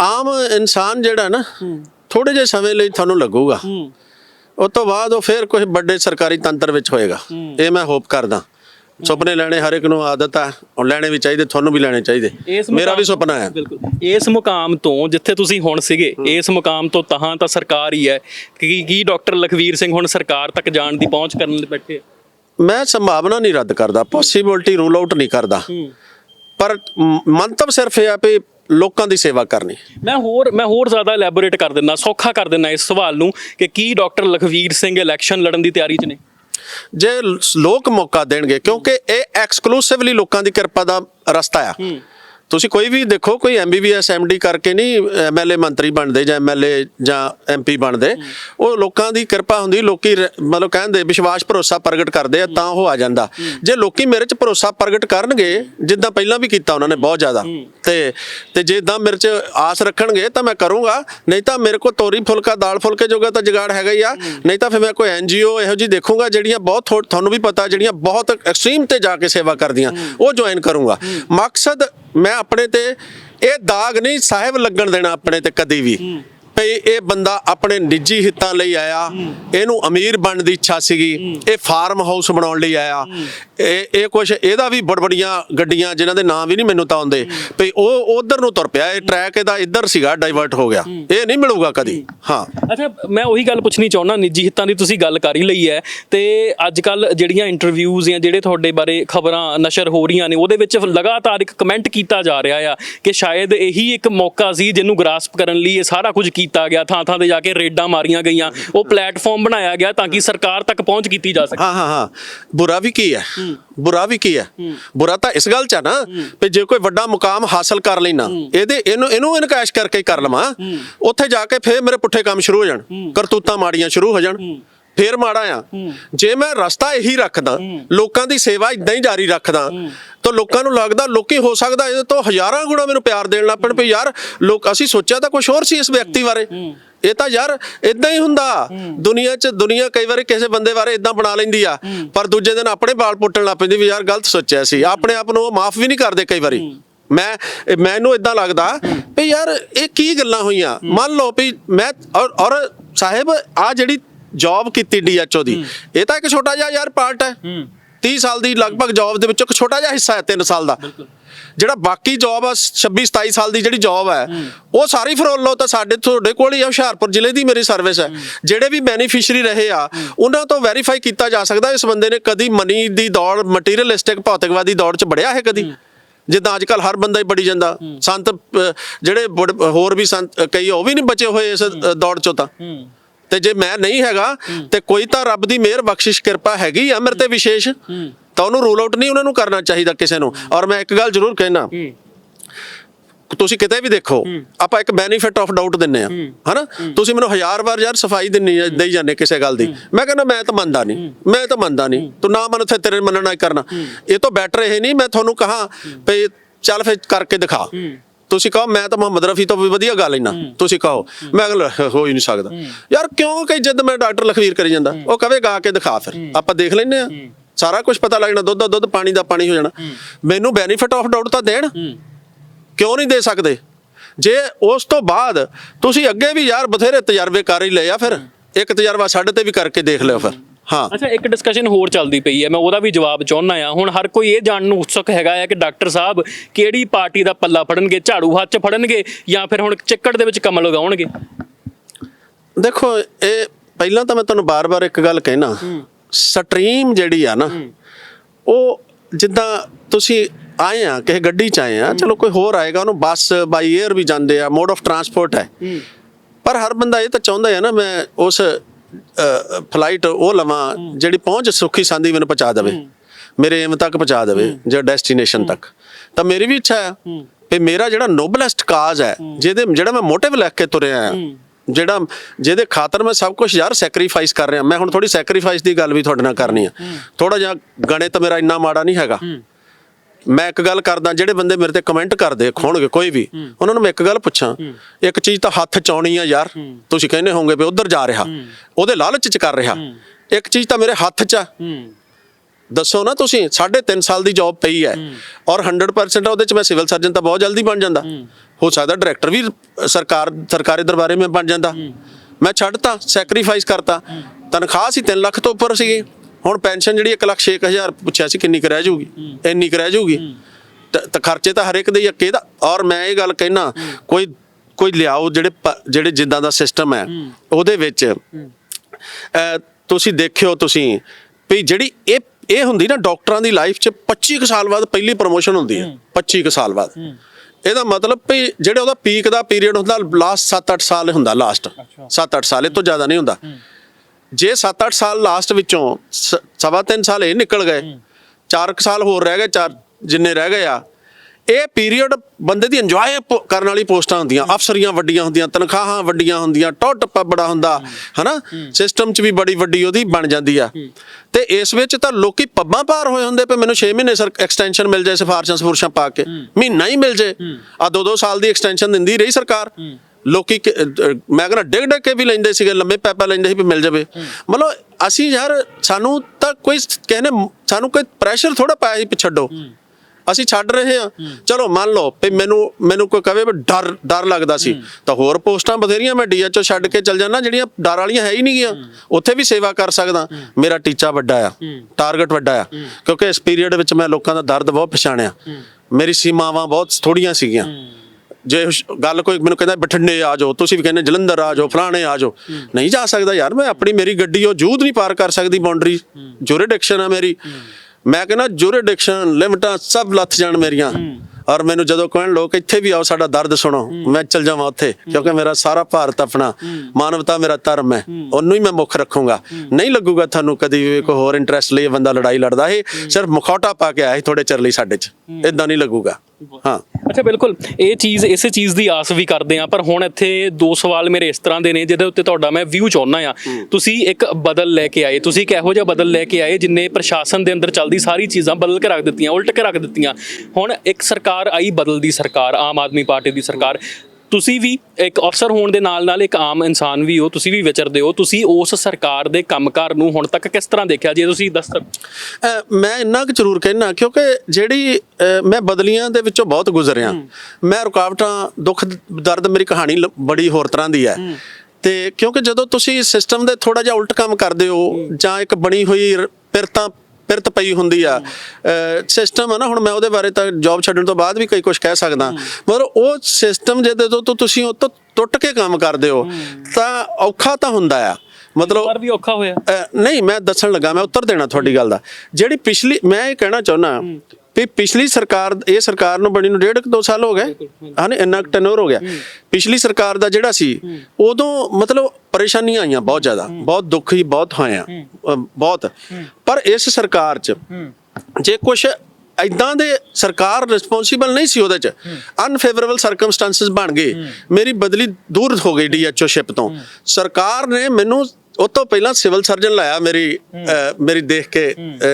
ਆਮ ਇਨਸਾਨ ਜਿਹੜਾ ਨਾ ਥੋੜੇ ਜਿਹੇ ਸਮੇਂ ਲਈ ਤੁਹਾਨੂੰ ਲੱਗੂਗਾ। ਉਸ ਤੋਂ ਬਾਅਦ ਉਹ ਫਿਰ ਕੁਝ ਵੱਡੇ ਸਰਕਾਰੀ ਤੰਤਰ ਵਿੱਚ ਹੋਏਗਾ। ਇਹ ਮੈਂ ਹੋਪ ਕਰਦਾ। ਸੁਪਨੇ ਲੈਣੇ ਹਰ ਇੱਕ ਨੂੰ ਆਦਤ ਆ ਉਹ ਲੈਣੇ ਵੀ ਚਾਹੀਦੇ ਤੁਹਾਨੂੰ ਵੀ ਲੈਣੇ ਚਾਹੀਦੇ। ਇਸ ਮੇਰਾ ਵੀ ਸੁਪਨਾ ਹੈ ਬਿਲਕੁਲ। ਇਸ ਮੁਕਾਮ ਤੋਂ ਜਿੱਥੇ ਤੁਸੀਂ ਹੁਣ ਸੀਗੇ ਇਸ ਮੁਕਾਮ ਤੋਂ ਤਹਾਂ ਤਾਂ ਸਰਕਾਰ ਹੀ ਹੈ। ਕੀ ਕੀ ਡਾਕਟਰ ਲਖਵੀਰ ਸਿੰਘ ਹੁਣ ਸਰਕਾਰ ਤੱਕ ਜਾਣ ਦੀ ਪਹੁੰਚ ਕਰਨ ਲਈ ਬੈਠੇ ਆ? ਮੈਂ ਸੰਭਾਵਨਾ ਨਹੀਂ ਰੱਦ ਕਰਦਾ ਪੋਸਿਬਿਲਿਟੀ ਰੂਲ ਆਊਟ ਨਹੀਂ ਕਰਦਾ। ਪਰ ਮ- ਮੰਤਵ ਸਿਰਫ ਇਹ ਆ ਵੀ ਲੋਕਾਂ ਦੀ ਸੇਵਾ ਕਰਨੀ। ਮੈਂ ਹੋਰ ਮੈਂ ਹੋਰ ਜ਼ਿਆਦਾ ਐਲੈਬੋਰੇਟ ਕਰ ਦਿੰਦਾ ਸੌਖਾ ਕਰ ਦਿੰਦਾ ਇਸ ਸਵਾਲ ਨੂੰ ਕਿ ਕੀ ਡਾਕਟਰ ਲਖਵੀਰ ਸਿੰਘ ਇਲੈਕਸ਼ਨ ਲੜਨ ਦੀ ਤਿਆਰੀ 'ਚ ਨੇ? ਜੇ ਲੋਕ ਮੌਕਾ ਦੇਣਗੇ ਕਿਉਂਕਿ ਇਹ ਐਕਸਕਲੂਸਿਵਲੀ ਲੋਕਾਂ ਦੀ ਕਿਰਪਾ ਦਾ ਰਸਤਾ ਆ। ਤੁਸੀਂ ਕੋਈ ਵੀ ਦੇਖੋ, ਕੋਈ ਐਮਬੀਬੀਐਸ ਐਮਡੀ ਕਰਕੇ ਨਹੀਂ ਐਮਐਲਏ ਮੰਤਰੀ ਬਣਦੇ ਜਾਂ ਐਮਐਲਏ ਜਾਂ ਐਮਪੀ ਬਣਦੇ, ਉਹ ਲੋਕਾਂ ਦੀ ਕਿਰਪਾ ਹੁੰਦੀ, ਲੋਕੀ ਮਤਲਬ ਕਹਿੰਦੇ ਵਿਸ਼ਵਾਸ, ਭਰੋਸਾ ਪ੍ਰਗਟ ਕਰਦੇ ਆ, ਤਾਂ ਉਹ ਆ ਜਾਂਦਾ। ਜੇ ਲੋਕੀ ਮੇਰੇ 'ਚ ਭਰੋਸਾ ਪ੍ਰਗਟ ਕਰਨਗੇ, ਜਿੱਦਾਂ ਪਹਿਲਾਂ ਵੀ ਕੀਤਾ ਉਹਨਾਂ ਨੇ ਬਹੁਤ ਜ਼ਿਆਦਾ, ਤੇ ਤੇ ਜੇ ਇਦਾਂ ਮੇਰੇ 'ਚ ਆਸ ਰੱਖਣਗੇ, ਤਾਂ ਮੈਂ ਕਰੂੰਗਾ। ਨਹੀਂ ਤਾਂ ਮੇਰੇ ਕੋਲ ਤੋਰੀ ਫੁਲਕਾ, ਦਾਲ ਫੁਲਕੇ ਜੋਗਾ ਤਾਂ ਜਗਾੜ ਹੈਗਾ ਹੀ ਆ। ਨਹੀਂ ਤਾਂ ਫਿਰ ਮੈਂ ਕੋਈ ਐਨਜੀਓ ਇਹੋ ਜੀ ਦੇਖੂੰਗਾ, ਜਿਹੜੀਆਂ ਬਹੁਤ ਤੁਹਾਨੂੰ ਵੀ ਪਤਾ, ਜਿਹੜੀਆਂ ਬਹੁਤ ਐਕਸਟ੍ਰੀਮ ਤੇ ਜਾ ਕੇ ਸੇਵਾ ਕਰਦੀਆਂ, ਉਹ ਜੁਆਇਨ ਕਰੂੰਗਾ। ਮਕਸਦ ਮੈਂ ਆਪਣੇ ਤੇ ਇਹ ਦਾਗ ਨਹੀਂ ਸਾਹਿਬ ਲੱਗਣ ਦੇਣਾ ਆਪਣੇ ਤੇ ਕਦੀ ਵੀ। ਭਈ ਇਹ ਬੰਦਾ ਆਪਣੇ ਨਿੱਜੀ ਹਿੱਤਾਂ ਲਈ ਆਇਆ, ਇਹਨੂੰ ਅਮੀਰ ਬਣਨ ਦੀ ਇੱਛਾ ਸੀਗੀ, ਇਹ ਫਾਰਮ ਹਾਊਸ ਬਣਾਉਣ ਲਈ ਆਇਆ। ਇਹ ਇਹ ਕੁਝ ਇਹਦਾ ਵੀ ਬੜਬੜੀਆਂ ਗੱਡੀਆਂ ਜਿਨ੍ਹਾਂ ਦੇ ਨਾਮ ਵੀ ਨਹੀਂ ਮੈਨੂੰ ਤਾਂ ਆਉਂਦੇ। ਭਈ ਉਹ ਉਧਰ ਨੂੰ ਤੁਰ ਪਿਆ, ਇਹ ਟਰੈਕ ਇਹਦਾ ਇੱਧਰ ਸੀਗਾ ਡਾਈਵਰਟ ਹੋ ਗਿਆ। ਇਹ ਨਹੀਂ ਮਿਲੂਗਾ ਕਦੀ। ਹਾਂ। ਅੱਛਾ, ਮੈਂ ਉਹੀ ਗੱਲ ਪੁੱਛਣੀ ਚਾਹੁੰਦਾ, ਨਿੱਜੀ ਹਿੱਤਾਂ ਦੀ ਤੁਸੀਂ ਗੱਲ ਕਰ ਹੀ ਲਈ ਹੈ। ਤੇ ਅੱਜ ਕੱਲ ਜਿਹੜੀਆਂ ਇੰਟਰਵਿਊਜ਼ ਜਾਂ ਜਿਹੜੇ ਤੁਹਾਡੇ ਬਾਰੇ ਖਬਰਾਂ ਨਸ਼ਰ ਹੋ ਰਹੀਆਂ ਨੇ, ਉਹਦੇ ਵਿੱਚ ਲਗਾਤਾਰ ਇੱਕ ਕਮੈਂਟ ਕੀਤਾ ਜਾ ਰਿਹਾ ਆ ਕਿ ਸ਼ਾਇਦ ਇਹੀ ਇੱਕ ਮੌਕਾ ਸੀ ਜਿਹਨੂੰ ਗ੍ਰਾਸਪ ਕਰਨ ਲਈ ਇਹ ਸਾਰਾ ਕੁਝ ਕੀਤਾ ਗਿਆ ਥਾਂ ਥਾਂ ਤੇ ਜਾ ਕੇ ਰੇਡਾਂ ਮਾਰੀਆਂ ਗਈਆਂ। ਉਹ ਪਲੇਟਫਾਰਮ ਬਣਾਇਆ ਗਿਆ ਤਾਂ ਕਿ ਸਰਕਾਰ ਤੱਕ ਪਹੁੰਚ ਕੀਤੀ ਜਾ ਸਕੇ। ਹਾਂ ਹਾਂ ਹਾਂ। ਬੁਰਾ ਵੀ ਕੀ ਹੈ? ਬੁਰਾ ਵੀ ਕੀ ਹੈ? ਬੁਰਾ ਤਾਂ ਇਸ ਗੱਲ ਚ ਆ ਨਾ ਵੀ ਜੇ ਕੋਈ ਵੱਡਾ ਮੁਕਾਮ ਹਾਸਲ ਕਰ ਲੈਣਾ ਇਹਦੇ ਇਹਨੂੰ ਇਹਨੂੰ ਇਨਕੈਸ਼ ਕਰਕੇ ਕਰ ਲਵਾਂ। ਉੱਥੇ ਜਾ ਕੇ ਫੇਰ ਮੇਰੇ ਪੁੱਠੇ ਕੰਮ ਸ਼ੁਰੂ ਹੋ ਜਾਣ। ਕਰਤੂਤਾਂ ਮਾੜੀਆਂ ਸ਼ੁਰੂ ਹੋ ਜਾਣ। ਫੇਰ ਮਾੜਾ ਆ। ਜੇ ਮੈਂ ਰਸਤਾ ਇਹੀ ਰੱਖਦਾ ਲੋਕਾਂ ਦੀ ਸੇਵਾ ਇਦਾਂ ਹੀ ਜਾਰੀ ਰੱਖਦਾ ਤਾਂ ਲੋਕਾਂ ਨੂੰ ਲੱਗਦਾ ਲੋਕੀ ਹੋ ਸਕਦਾ ਇਹਦੇ ਤੋਂ ਹਜ਼ਾਰਾਂ ਗੁਣਾ ਮੈਨੂੰ ਪਿਆਰ ਦੇਣ ਲੱਗ ਪੈਣ ਵੀ ਯਾਰ ਲੋਕ ਅਸੀਂ ਸੋਚਿਆ ਤਾਂ ਕੁਝ ਹੋਰ ਸੀ ਇਸ ਵਿਅਕਤੀ ਬਾਰੇ। ਇਹ ਤਾਂ ਯਾਰ ਇਦਾਂ ਹੀ ਹੁੰਦਾ। ਦੁਨੀਆ 'ਚ ਦੁਨੀਆ ਕਈ ਵਾਰੀ ਕਿਸੇ ਬੰਦੇ ਬਾਰੇ ਇਦਾਂ ਬਣਾ ਲੈਂਦੀ ਆ ਪਰ ਦੂਜੇ ਦਿਨ ਆਪਣੇ ਵਾਲ ਪੁੱਟਣ ਲੱਗ ਪੈਂਦੀ ਵੀ ਯਾਰ ਗਲਤ ਸੋਚਿਆ ਸੀ। ਆਪਣੇ ਆਪ ਨੂੰ ਉਹ ਮਾਫ ਵੀ ਨਹੀਂ ਕਰਦੇ ਕਈ ਵਾਰੀ। ਮੈਂ ਮੈਨੂੰ ਇਦਾਂ ਲੱਗਦਾ ਵੀ ਯਾਰ ਇਹ ਕੀ ਗੱਲਾਂ ਹੋਈਆਂ? ਮੰਨ ਲਓ ਵੀ ਮੈਂ ਔਰ ਸਾਹਿਬ ਆ ਜਿਹੜੀ ਜੌਬ ਕੀਤੀ ਡੀਐਚਓ ਦੀ ਇਹ ਤਾਂ ਇੱਕ ਛੋਟਾ ਜਿਹਾ ਯਾਰ ਪਾਰਟ ਹੈ। 30 ਸਾਲ ਦੀ ਲਗਭਗ ਜੌਬ ਦੇ ਵਿੱਚੋਂ ਇੱਕ ਛੋਟਾ ਜਿਹਾ ਹਿੱਸਾ ਹੈ 3 ਸਾਲ ਦਾ। ਜਿਹੜਾ ਬਾਕੀ ਜੌਬ ਆ 26 27 ਸਾਲ ਦੀ ਜਿਹੜੀ ਜੌਬ ਹੈ। ਉਹ ਸਾਰੀ ਫਰੋਲ ਲਓ ਤਾਂ ਸਾਡੇ ਤੁਹਾਡੇ ਕੋਲ ਹੀ ਆ ਹੁਸ਼ਿਆਰਪੁਰ ਜ਼ਿਲ੍ਹੇ ਦੀ ਮੇਰੀ ਸਰਵਿਸ ਹੈ। ਜਿਹੜੇ ਵੀ ਬੈਨੀਫੀਸ਼ੀਅਰੀ ਰਹੇ ਆ ਉਹਨਾਂ ਤੋਂ ਵੈਰੀਫਾਈ ਕੀਤਾ ਜਾ ਸਕਦਾ ਇਸ ਬੰਦੇ ਨੇ ਕਦੀ ਮਨੀ ਦੀ ਦੌੜ ਮਟੀਰੀਅਲਿਸਟਿਕ ਭੌਤਿਕਵਾਦੀ ਦੌੜ 'ਚ ਬੜਿਆ ਹੈ ਕਦੀ? ਜਿੱਦਾਂ ਅੱਜ ਕੱਲ ਹਰ ਬੰਦਾ ਹੀ ਬੜੀ ਜਾਂਦਾ। ਸੰਤ ਜਿਹੜੇ ਹੋਰ ਵੀ ਸੰਤ ਕਈ ਉਹ ਵੀ ਨਹੀਂ ਬਚੇ ਹੋਏ ਇਸ ਦੌੜ 'ਚੋਂ ਤਾਂ। ਤੇ ਜੇ ਮੈਂ ਨਹੀਂ ਹੈਗਾ ਤੇ ਕੋਈ ਤਾਂ ਰੱਬ ਦੀ ਮਿਹਰ ਬਖਸ਼ਿਸ਼ ਕਿਰਪਾ ਹੈਗੀ ਆ ਮੇਰੇ ਤੇ ਵਿਸ਼ੇਸ਼। ਤਾਂ ਉਹਨੂੰ ਰੂਲ ਆਊਟ ਨਹੀਂ ਉਹਨਾਂ ਨੂੰ ਕਰਨਾ ਚਾਹੀਦਾ ਕਿਸੇ ਨੂੰ। ਔਰ ਮੈਂ ਇੱਕ ਗੱਲ ਜ਼ਰੂਰ ਕਹਿਣਾ ਤੁਸੀਂ ਕਿਤੇ ਵੀ ਦੇਖੋ ਆਪਾਂ ਇੱਕ ਬੈਨੀਫਿਟ ਆਫ ਡਾਊਟ ਦਿੰਨੇ ਆ ਹਨਾ? ਤੁਸੀਂ ਮੈਨੂੰ ਹਜ਼ਾਰ ਵਾਰ ਯਾਰ ਸਫ਼ਾਈ ਦਿੰਨੀ ਦੇਈ ਜਾਂਦੇ ਕਿਸੇ ਗੱਲ ਦੀ। ਮੈਂ ਕਹਿੰਦਾ ਮੈਂ ਤਾਂ ਮੰਨਦਾ ਨਹੀਂ। ਮੈਂ ਤਾਂ ਮੰਨਦਾ ਨਹੀਂ। ਤੂੰ ਨਾ ਮੰਨ ਉੱਥੇ ਤੇਰੇ ਮੰਨਣਾ ਕਰਨਾ। ਇਹ ਤੋਂ ਬੈਟਰ ਇਹ ਨਹੀਂ ਮੈਂ ਤੁਹਾਨੂੰ ਕਹਾ ਵੀ ਚੱਲ ਫੇਰ ਕਰਕੇ ਦਿਖਾ। ਤੁਸੀਂ ਕਹੋ ਮੈਂ ਤਾਂ ਮੁਹੰਮਦ ਰਫੀ ਤੋਂ ਵੀ ਵਧੀਆ ਗਾ ਲੈਣਾ ਤੁਸੀਂ ਕਹੋ ਮੈਂ ਕਹਿੰਦਾ ਹੋ ਹੀ ਨਹੀਂ ਸਕਦਾ। ਯਾਰ ਕਿਉਂ? ਕਿ ਜਦ ਮੈਂ ਡਾਕਟਰ ਲਖਵੀਰ ਕਰੀ ਜਾਂਦਾ। ਉਹ ਕਵੇ ਗਾ ਕੇ ਦਿਖਾ ਫਿਰ। ਆਪਾਂ ਦੇਖ ਲੈਨੇ ਆ ਸਾਰਾ ਕੁਝ ਪਤਾ ਲੱਗ ਜਾਣਾ ਦੁੱਧ ਦਾ ਦੁੱਧ ਪਾਣੀ ਦਾ ਪਾਣੀ ਹੋ ਜਾਣਾ। ਮੈਨੂੰ ਬੈਨੀਫਿਟ ਆਫ ਡਾਊਟ ਤਾਂ ਦੇਣ। ਕਿਉਂ ਨਹੀਂ ਦੇ ਸਕਦੇ? ਜੇ ਉਸ ਤੋਂ ਬਾਅਦ ਤੁਸੀਂ ਅੱਗੇ ਵੀ ਯਾਰ ਬਥੇਰੇ ਤਜਰਬੇ ਕਰ ਹੀ ਲਏ ਆ ਫਿਰ। ਇੱਕ ਤਜਰਬਾ ਸਾਡੇ ਤੇ ਵੀ ਕਰਕੇ ਦੇਖ ਲਿਓ ਫਿਰ। ਹਾਂ। ਅੱਛਾ ਇੱਕ ਡਿਸਕਸ਼ਨ ਹੋਰ ਚੱਲਦੀ ਪਈ ਹੈ ਮੈਂ ਉਹਦਾ ਵੀ ਜਵਾਬ ਚਾਹੁੰਦਾ ਆ ਹੁਣ ਹਰ ਕੋਈ ਇਹ ਜਾਣਨ ਨੂੰ ਉਤਸੁਕ ਹੈਗਾ ਹੈ ਕਿ ਡਾਕਟਰ ਸਾਹਿਬ ਕਿਹੜੀ ਪਾਰਟੀ ਦਾ ਪੱਲਾ ਫੜਨਗੇ ਝਾੜੂ ਹੱਥ 'ਚ ਫੜਨਗੇ ਜਾਂ ਫਿਰ ਹੁਣ ਚੱਕੜ ਦੇ ਵਿੱਚ ਕਮਲ ਉਗਾਉਣਗੇ? ਦੇਖੋ ਇਹ ਪਹਿਲਾਂ ਤਾਂ ਮੈਂ ਤੁਹਾਨੂੰ ਬਾਰ-ਬਾਰ ਇੱਕ ਗੱਲ ਕਹਿਣਾ। ਸਟਰੀਮ ਜਿਹੜੀ ਆ ਨਾ ਉਹ ਜਿੱਦਾਂ ਤੁਸੀਂ ਆਏ ਆ ਕਿਸੇ ਗੱਡੀ ਚ ਆਏ ਆ ਚਲੋ ਕੋਈ ਹੋਰ ਆਏਗਾ ਉਹਨੂੰ ਬੱਸ ਬਾਈ 에ਅਰ ਵੀ ਜਾਂਦੇ ਆ ਮੋਡ ਆਫ ਟਰਾਂਸਪੋਰਟ ਹੈ। ਪਰ ਹਰ ਬੰਦਾ ਇਹ ਤਾਂ ਚਾਹੁੰਦਾ ਹੈ ਨਾ ਮੈਂ ਉਸ ਫਲਾਈਟ ਉਹ ਲਵਾਂ ਜਿਹੜੀ ਪਹੁੰਚ ਸੁੱਖੀ ਸੰਦੀ ਮੈਨੂੰ ਪਹੁੰਚਾ ਦੇਵੇ। ਮੇਰੇ ਏਮ ਤੱਕ ਪਹੁੰਚਾ ਦੇਵੇ ਜਿਹੜਾ ਡੈਸਟੀਨੇਸ਼ਨ ਤੱਕ। ਤਾਂ ਮੇਰੀ ਵੀ ਇੱਛਾ ਹੈ ਵੀ ਮੇਰਾ ਜਿਹੜਾ ਨੋਬਲੈਸਟ ਕਾਜ਼ ਹੈ ਜਿਹਦੇ ਜਿਹੜਾ ਮੈਂ ਮੋਟਿਵ ਲੈ ਕੇ ਤੁਰਿਆ ਆ ਜਿਹੜਾ ਜਿਹਦੇ ਖਾਤਰ ਮੈਂ ਸਭ ਕੁਝ ਯਾਰ ਸੈਕਰੀਫਾਈਸ ਕਰ ਰਿਹਾ। ਮੈਂ ਹੁਣ ਥੋੜੀ ਸੈਕਰੀਫਾਈਸ ਦੀ ਗੱਲ ਵੀ ਤੁਹਾਡੇ ਨਾਲ ਕਰਨੀ ਆ। ਥੋੜਾ ਜਿਹਾ ਗਣਿਤ ਮੇਰਾ ਇੰਨਾ ਮਾੜਾ ਨਹੀਂ ਹੈਗਾ। ਮੈਂ ਇੱਕ ਗੱਲ ਕਰਦਾ ਜਿਹੜੇ ਬੰਦੇ ਮੇਰੇ ਤੇ ਕਮੈਂਟ ਕਰਦੇ ਹੋਣਗੇ ਕੋਈ ਵੀ ਉਹਨਾਂ ਨੂੰ ਮੈਂ ਇੱਕ ਗੱਲ ਪੁੱਛਾਂ ਇੱਕ ਚੀਜ਼ ਤਾਂ ਹੱਥ ਚ ਆਉਣੀ ਆ ਯਾਰ ਤੁਸੀਂ ਕਹਿੰਦੇ ਹੋਵੋਗੇ ਵੀ ਉਧਰ ਜਾ ਰਿਹਾ ਉਹਦੇ ਲਾਲਚ ਚ ਕਰ ਰਿਹਾ ਇੱਕ ਚੀਜ਼ ਤਾਂ ਮੇਰੇ ਹੱਥ ਚ ਆ। ਦੱਸੋ ਨਾ ਤੁਸੀਂ 3.5 ਸਾਲ ਦੀ ਜੌਬ ਪਈ ਹੈ ਔਰ 100% ਉਹਦੇ ਚ ਮੈਂ ਸਿਵਲ ਸਰਜਨ ਤਾਂ ਬਹੁਤ ਜਲਦੀ ਬਣ ਜਾਂਦਾ। ਹੋ। ਸਕਦਾ ਡਾਇਰੈਕਟਰ ਵੀ ਸਰਕਾਰ ਸਰਕਾਰੀ ਦਰਬਾਰੇ ਮੈਂ ਬਣ ਜਾਂਦਾ। ਮੈਂ ਛੱਡਤਾ ਸੈਕਰੀਫਾਈਸ ਕਰਤਾ। ਤਨਖਾਹ ਸੀ 3 ਲੱਖ ਤੋਂ ਉੱਪਰ ਸੀ ਹੁਣ ਪੈਨਸ਼ਨ ਜਿਹੜੀ 1 ਲੱਖ 6000 ਪੁੱਛਿਆ ਸੀ ਕਿੰਨੀ ਕੁ ਰਹਿ ਜਾਊਗੀ? ਇੰਨੀ ਕੁ ਰਹਿ ਜਾਊਗੀ? ਤਾਂ ਖਰਚੇ ਤਾਂ ਹਰ ਇੱਕ ਦੇ ਅੱਕੇ ਦਾ ਔਰ ਮੈਂ ਇਹ ਗੱਲ ਕਹਿਣਾ ਕੋਈ ਕੋਈ ਲਿਆਓ ਜਿਹੜੇ ਜਿਹੜੇ ਜਿੱਦਾਂ ਦਾ ਸਿਸਟਮ ਹੈ ਉਹਦੇ ਵਿੱਚ ਤੁਸੀਂ ਦੇਖਿਓ ਤੁਸੀਂ ਵੀ ਜਿਹੜੀ ਇਹ ਇਹ ਹੁੰਦੀ ਨਾ ਡਾਕਟਰਾਂ ਦੀ ਲਾਈਫ 'ਚ 25 ਕੁ ਸਾਲ ਬਾਅਦ ਪਹਿਲੀ ਪ੍ਰੋਮੋਸ਼ਨ ਹੁੰਦੀ ਹੈ 25 ਕੁ ਸਾਲ ਬਾਅਦ। ਇਹਦਾ ਮਤਲਬ ਵੀ ਜਿਹੜੇ ਉਹਦਾ ਪੀਕ ਦਾ ਪੀਰੀਅਡ ਹੁੰਦਾ ਲਾਸਟ 7-8 ਸਾਲ ਹੁੰਦਾ ਲਾਸਟ 7-8 ਸਾਲ ਇਹ ਤੋਂ ਜ਼ਿਆਦਾ ਨਹੀਂ ਹੁੰਦਾ। ਜੇ 7-8 ਸਾਲ ਲਾਸਟ ਵਿੱਚੋਂ ਸਵਾ ਤਿੰਨ ਸਾਲ ਇਹ ਨਿਕਲ ਗਏ 4 ਸਾਲ ਹੋਰ ਰਹਿ ਗਏ ਚਾਰ ਜਿੰਨੇ ਰਹਿ ਗਏ ਆ ਇਹ ਪੀਰੀਅਡ ਬੰਦੇ ਦੀ ਇੰਜੋਏ ਕਰਨ ਵਾਲੀ ਪੋਸਟਾਂ ਹੁੰਦੀਆਂ ਅਫਸਰੀਆਂ ਵੱਡੀਆਂ ਹੁੰਦੀਆਂ ਤਨਖਾਹਾਂ ਵੱਡੀਆਂ ਹੁੰਦੀਆਂ ਟੌਟ ਟੱਪਾ ਬੜਾ ਹੁੰਦਾ ਹਨਾ? ਸਿਸਟਮ 'ਚ ਵੀ ਬੜੀ ਵੱਡੀ ਉਹਦੀ ਬਣ ਜਾਂਦੀ ਆ। ਤੇ ਇਸ ਵਿੱਚ ਤਾਂ ਲੋਕੀ ਪੱਬਾਂ ਪਾਰ ਹੋਏ ਹੁੰਦੇ ਪਏ ਮੈਨੂੰ 6 ਮਹੀਨੇ ਸਰ ਐਕਸਟੈਂਸ਼ਨ ਮਿਲ ਜਾਏ ਸਿਫਾਰਸ਼ਾਂ ਸਫੁਰਸ਼ਾਂ ਪਾ ਕੇ ਮਹੀਨਾ ਹੀ ਮਿਲ ਜੇ ਆ 2-2 ਸਾਲ ਦੀ ਐਕਸਟੈਂਸ਼ਨ ਦਿੰਦੀ ਰਹੀ ਸਰਕਾਰ। ਲੋਕੀ ਮੈਂ ਕਹਿੰਦਾ ਡਿੱਗ ਡਿੱਗ ਕੇ ਵੀ ਲੈਂਦੇ ਸੀਗੇ ਲੰਮੇ ਪੈਪਾ ਲੈਂਦੇ ਸੀ ਵੀ ਮਿਲ ਜਾਵੇ। ਮਤਲਬ ਅਸੀਂ ਯਾਰ ਸਾਨੂੰ ਤਾਂ ਕੋਈ ਕਹਿੰਦੇ ਸਾਨੂੰ ਕੋਈ ਪ੍ਰੈਸ਼ਰ ਥੋੜਾ ਪਾਇਆ ਸੀ ਛੱਡੋ। ਅਸੀਂ ਛੱਡ ਰਹੇ ਹਾਂ। ਚਲੋ ਮੰਨ ਲਓ ਵੀ ਮੈਨੂੰ ਮੈਨੂੰ ਕੋਈ ਕਵੇ ਵੀ ਡਰ ਡਰ ਲੱਗਦਾ ਸੀ। ਤਾਂ ਹੋਰ ਪੋਸਟਾਂ ਬਥੇਰੀਆਂ ਮੈਂ ਡੀਐਚਓ ਛੱਡ ਕੇ ਚੱਲ ਜਾਣਾ ਜਿਹੜੀਆਂ ਡਰ ਵਾਲੀਆਂ ਹੈ ਹੀ ਨਹੀਂ ਗੀਆਂ। ਉੱਥੇ ਵੀ ਸੇਵਾ ਕਰ ਸਕਦਾ। ਮੇਰਾ ਟੀਚਾ ਵੱਡਾ ਆ। ਟਾਰਗੇਟ ਵੱਡਾ ਆ। ਕਿਉਂਕਿ ਇਸ ਪੀਰੀਅਡ ਵਿੱਚ ਮੈਂ ਲੋਕਾਂ ਦਾ ਦਰਦ ਬਹੁਤ ਪਛਾਣਿਆ। ਮੇਰੀ ਸੀਮਾਵਾਂ ਬਹੁਤ ਥੋੜੀਆਂ ਸੀਗੀਆਂ। ਜੇ ਗੱਲ ਕੋਈ ਮੈਨੂੰ ਕਹਿੰਦਾ ਬਠਿੰਡੇ ਆ ਜਾਓ ਤੁਸੀਂ ਵੀ ਕਹਿੰਦੇ ਜਲੰਧਰ ਆ ਜਾਓ ਫਲਾਣੇ ਆ ਜਾਓ। ਨਹੀਂ ਜਾ ਸਕਦਾ ਯਾਰ ਮੈਂ ਆਪਣੀ ਮੇਰੀ ਗੱਡੀ ਉਹ ਜੂਦ ਨਹੀਂ ਪਾਰ ਕਰ ਸਕਦੀ ਬਾਉਂਡਰੀ ਜੁਰਿਡਿਕਸ਼ਨ ਆ ਮੇਰੀ। ਮੈਂ ਕਹਿੰਦਾ ਜੁਰਿਡਿਕਸ਼ਨ ਲਿਮਟਾਂ ਸਭ ਲੱਥ ਜਾਣ ਮੇਰੀਆਂ। ਔਰ ਮੈਨੂੰ ਜਦੋਂ ਕਹਿਣ ਲੋਕ ਇੱਥੇ ਵੀ ਆਓ ਸਾਡਾ ਦਰਦ ਸੁਣੋ। ਮੈਂ ਚੱਲ ਜਾਵਾਂ ਉੱਥੇ ਕਿਉਂਕਿ ਮੇਰਾ ਸਾਰਾ ਭਾਰਤ ਆਪਣਾ। ਮਾਨਵਤਾ ਮੇਰਾ ਧਰਮ ਹੈ। ਉਹਨੂੰ ਹੀ ਮੈਂ ਮੁੱਖ ਰੱਖੂੰਗਾ। ਨਹੀਂ ਲੱਗੂਗਾ ਤੁਹਾਨੂੰ ਕਦੀ ਵੀ ਕੋਈ ਹੋਰ ਇੰਟਰਸਟ ਲਈ ਬੰਦਾ ਲੜਾਈ ਲੜਦਾ ਇਹ। ਸਿਰਫ ਮੁਖੌਟਾ ਪਾ ਕੇ ਆਇਆ ਸੀ ਥੋੜੇ ਚਿਰ ਲਈ ਸਾਡੇ 'ਚ। ਇਦਾਂ ਨਹੀਂ ਲੱਗੂਗਾ। ਹਾਂ। ਅੱਛਾ ਬਿਲਕੁਲ। ਇਹ ਚੀਜ਼ ਇਸੇ ਚੀਜ਼ ਦੀ ਆਸ ਵੀ ਕਰਦੇ ਆ ਪਰ ਹੁਣ ਇੱਥੇ ਦੋ ਸਵਾਲ ਮੇਰੇ ਇਸ ਤਰ੍ਹਾਂ ਦੇ ਨੇ ਜਿਹਦੇ ਉੱਤੇ ਤੁਹਾਡਾ ਮੈਂ ਵਿਊ ਚਾਹੁੰਦਾ ਆ ਤੁਸੀਂ ਇੱਕ ਬਦਲ ਲੈ ਕੇ ਆਏ ਤੁਸੀਂ ਇੱਕ ਇਹੋ ਜਿਹਾ ਬਦਲ ਲੈ ਕੇ ਆਏ ਜਿੰਨੇ ਪ੍ਰਸ਼ਾਸਨ ਦੇ ਅੰਦਰ ਚੱਲਦੀ ਸਾਰੀ ਚੀਜ਼ਾਂ ਬਦਲ ਕੇ ਰੱਖ ਦਿੱਤੀਆਂ ਉਲਟ ਕੇ ਰੱਖ ਦਿੱਤੀਆਂ। ਹੁਣ ਇੱਕ ਸਰਕਾਰ ਆਈ ਬਦਲਦੀ ਸਰਕਾਰ ਆਮ ਆਦਮੀ ਪਾਰਟੀ ਦੀ ਸਰਕਾਰ। ਤੁਸੀਂ ਵੀ ਇੱਕ ਅਫਸਰ ਹੋਣ ਦੇ ਨਾਲ ਨਾਲ ਇੱਕ ਆਮ ਇਨਸਾਨ ਵੀ ਹੋ ਤੁਸੀਂ ਵੀ ਵਿਚਰਦੇ ਹੋ ਤੁਸੀਂ ਉਸ ਸਰਕਾਰ ਦੇ ਕੰਮਕਾਰ ਨੂੰ ਹੁਣ ਤੱਕ ਕਿਸ ਤਰ੍ਹਾਂ ਦੇਖਿਆ? ਜੇ ਤੁਸੀਂ ਦੱਸ ਮੈਂ ਇੰਨਾ ਕੁ ਜ਼ਰੂਰ ਕਹਿਣਾ ਕਿਉਂਕਿ ਜਿਹੜੀ ਮੈਂ ਬਦਲੀਆਂ ਦੇ ਵਿੱਚੋਂ ਬਹੁਤ ਗੁਜ਼ਰਿਆ। ਮੈਂ ਰੁਕਾਵਟਾਂ ਦੁੱਖ ਦਰਦ ਮੇਰੀ ਕਹਾਣੀ ਬੜੀ ਹੋਰ ਤਰ੍ਹਾਂ ਦੀ ਹੈ। ਤੇ ਕਿਉਂਕਿ ਜਦੋਂ ਤੁਸੀਂ ਸਿਸਟਮ ਦੇ ਥੋੜਾ ਜਿਹਾ ਉਲਟ ਕੰਮ ਕਰਦੇ ਹੋ ਜਾਂ ਇੱਕ ਬਣੀ ਹੋਈ ਪਿਰਤਾਂ ਪਿਰਤ ਪਈ ਹੁੰਦੀ ਆ। ਸਿਸਟਮ ਹੈ ਨਾ ਹੁਣ ਮੈਂ ਉਹਦੇ ਬਾਰੇ ਤਾਂ ਜੌਬ ਛੱਡਣ ਤੋਂ ਬਾਅਦ ਵੀ ਕਈ ਕੁਝ ਕਹਿ ਸਕਦਾ। ਮਗਰ ਉਹ ਸਿਸਟਮ ਜਿਹਦੇ ਤੋਂ ਤੋਂ ਤੁਸੀਂ ਉਹ ਤੋਂ ਟੁੱਟ ਕੇ ਕੰਮ ਕਰਦੇ ਹੋ ਤਾਂ ਔਖਾ ਤਾਂ ਹੁੰਦਾ ਆ। ਮਤਲਬ ਪਰ ਵੀ ਔਖਾ ਹੋਇਆ। ਨਹੀਂ ਮੈਂ ਦੱਸਣ ਲੱਗਾ ਮੈਂ ਉੱਤਰ ਦੇਣਾ ਤੁਹਾਡੀ ਗੱਲ ਦਾ। ਜਿਹੜੀ ਪਿਛਲੀ ਮੈਂ ਇਹ ਕਹਿਣਾ ਚਾਹੁੰਦਾ ਵੀ ਪਿਛਲੀ ਸਰਕਾਰ ਇਹ ਸਰਕਾਰ ਨੂੰ ਬਣੀ ਨੂੰ ਡੇਢ ਦੋ ਸਾਲ ਹੋ ਗਏ। ਹਾਂ ਇੰਨਾ ਟੈਨੋਰ ਹੋ ਗਿਆ। ਪਿਛਲੀ ਸਰਕਾਰ ਦਾ ਜਿਹੜਾ ਸੀ ਉਦੋਂ ਮਤਲਬ ਪਰੇਸ਼ਾਨੀਆਂ ਆਈਆਂ ਬਹੁਤ ਜ਼ਿਆਦਾ। ਬਹੁਤ ਦੁੱਖ ਹੀ ਬਹੁਤ ਹੋਏ ਆ। ਅ, ਬਹੁਤ। ਪਰ ਇਸ ਸਰਕਾਰ 'ਚ ਜੇ ਕੁਝ ਇਦਾਂ ਦੇ ਸਰਕਾਰ ਰਿਸਪੌਂਸੀਬਲ ਨਹੀਂ ਸੀ ਉਹਦੇ ਚ ਅਨਫੇਵਰੇਬਲ ਸਰਕਮਸਟੈਂਸਸ ਬਣ ਗਏ। ਮੇਰੀ ਬਦਲੀ ਦੂਰ ਹੋ ਗਈ ਡੀਐਚਓ ਸ਼ਿਪ ਤੋਂ। ਸਰਕਾਰ ਨੇ ਮੈਨੂੰ ਉਹ ਤੋਂ ਪਹਿਲਾਂ ਸਿਵਲ ਸਰਜਨ ਲਾਇਆ ਮੇਰੀ ਮੇਰੀ ਦੇਖ ਕੇ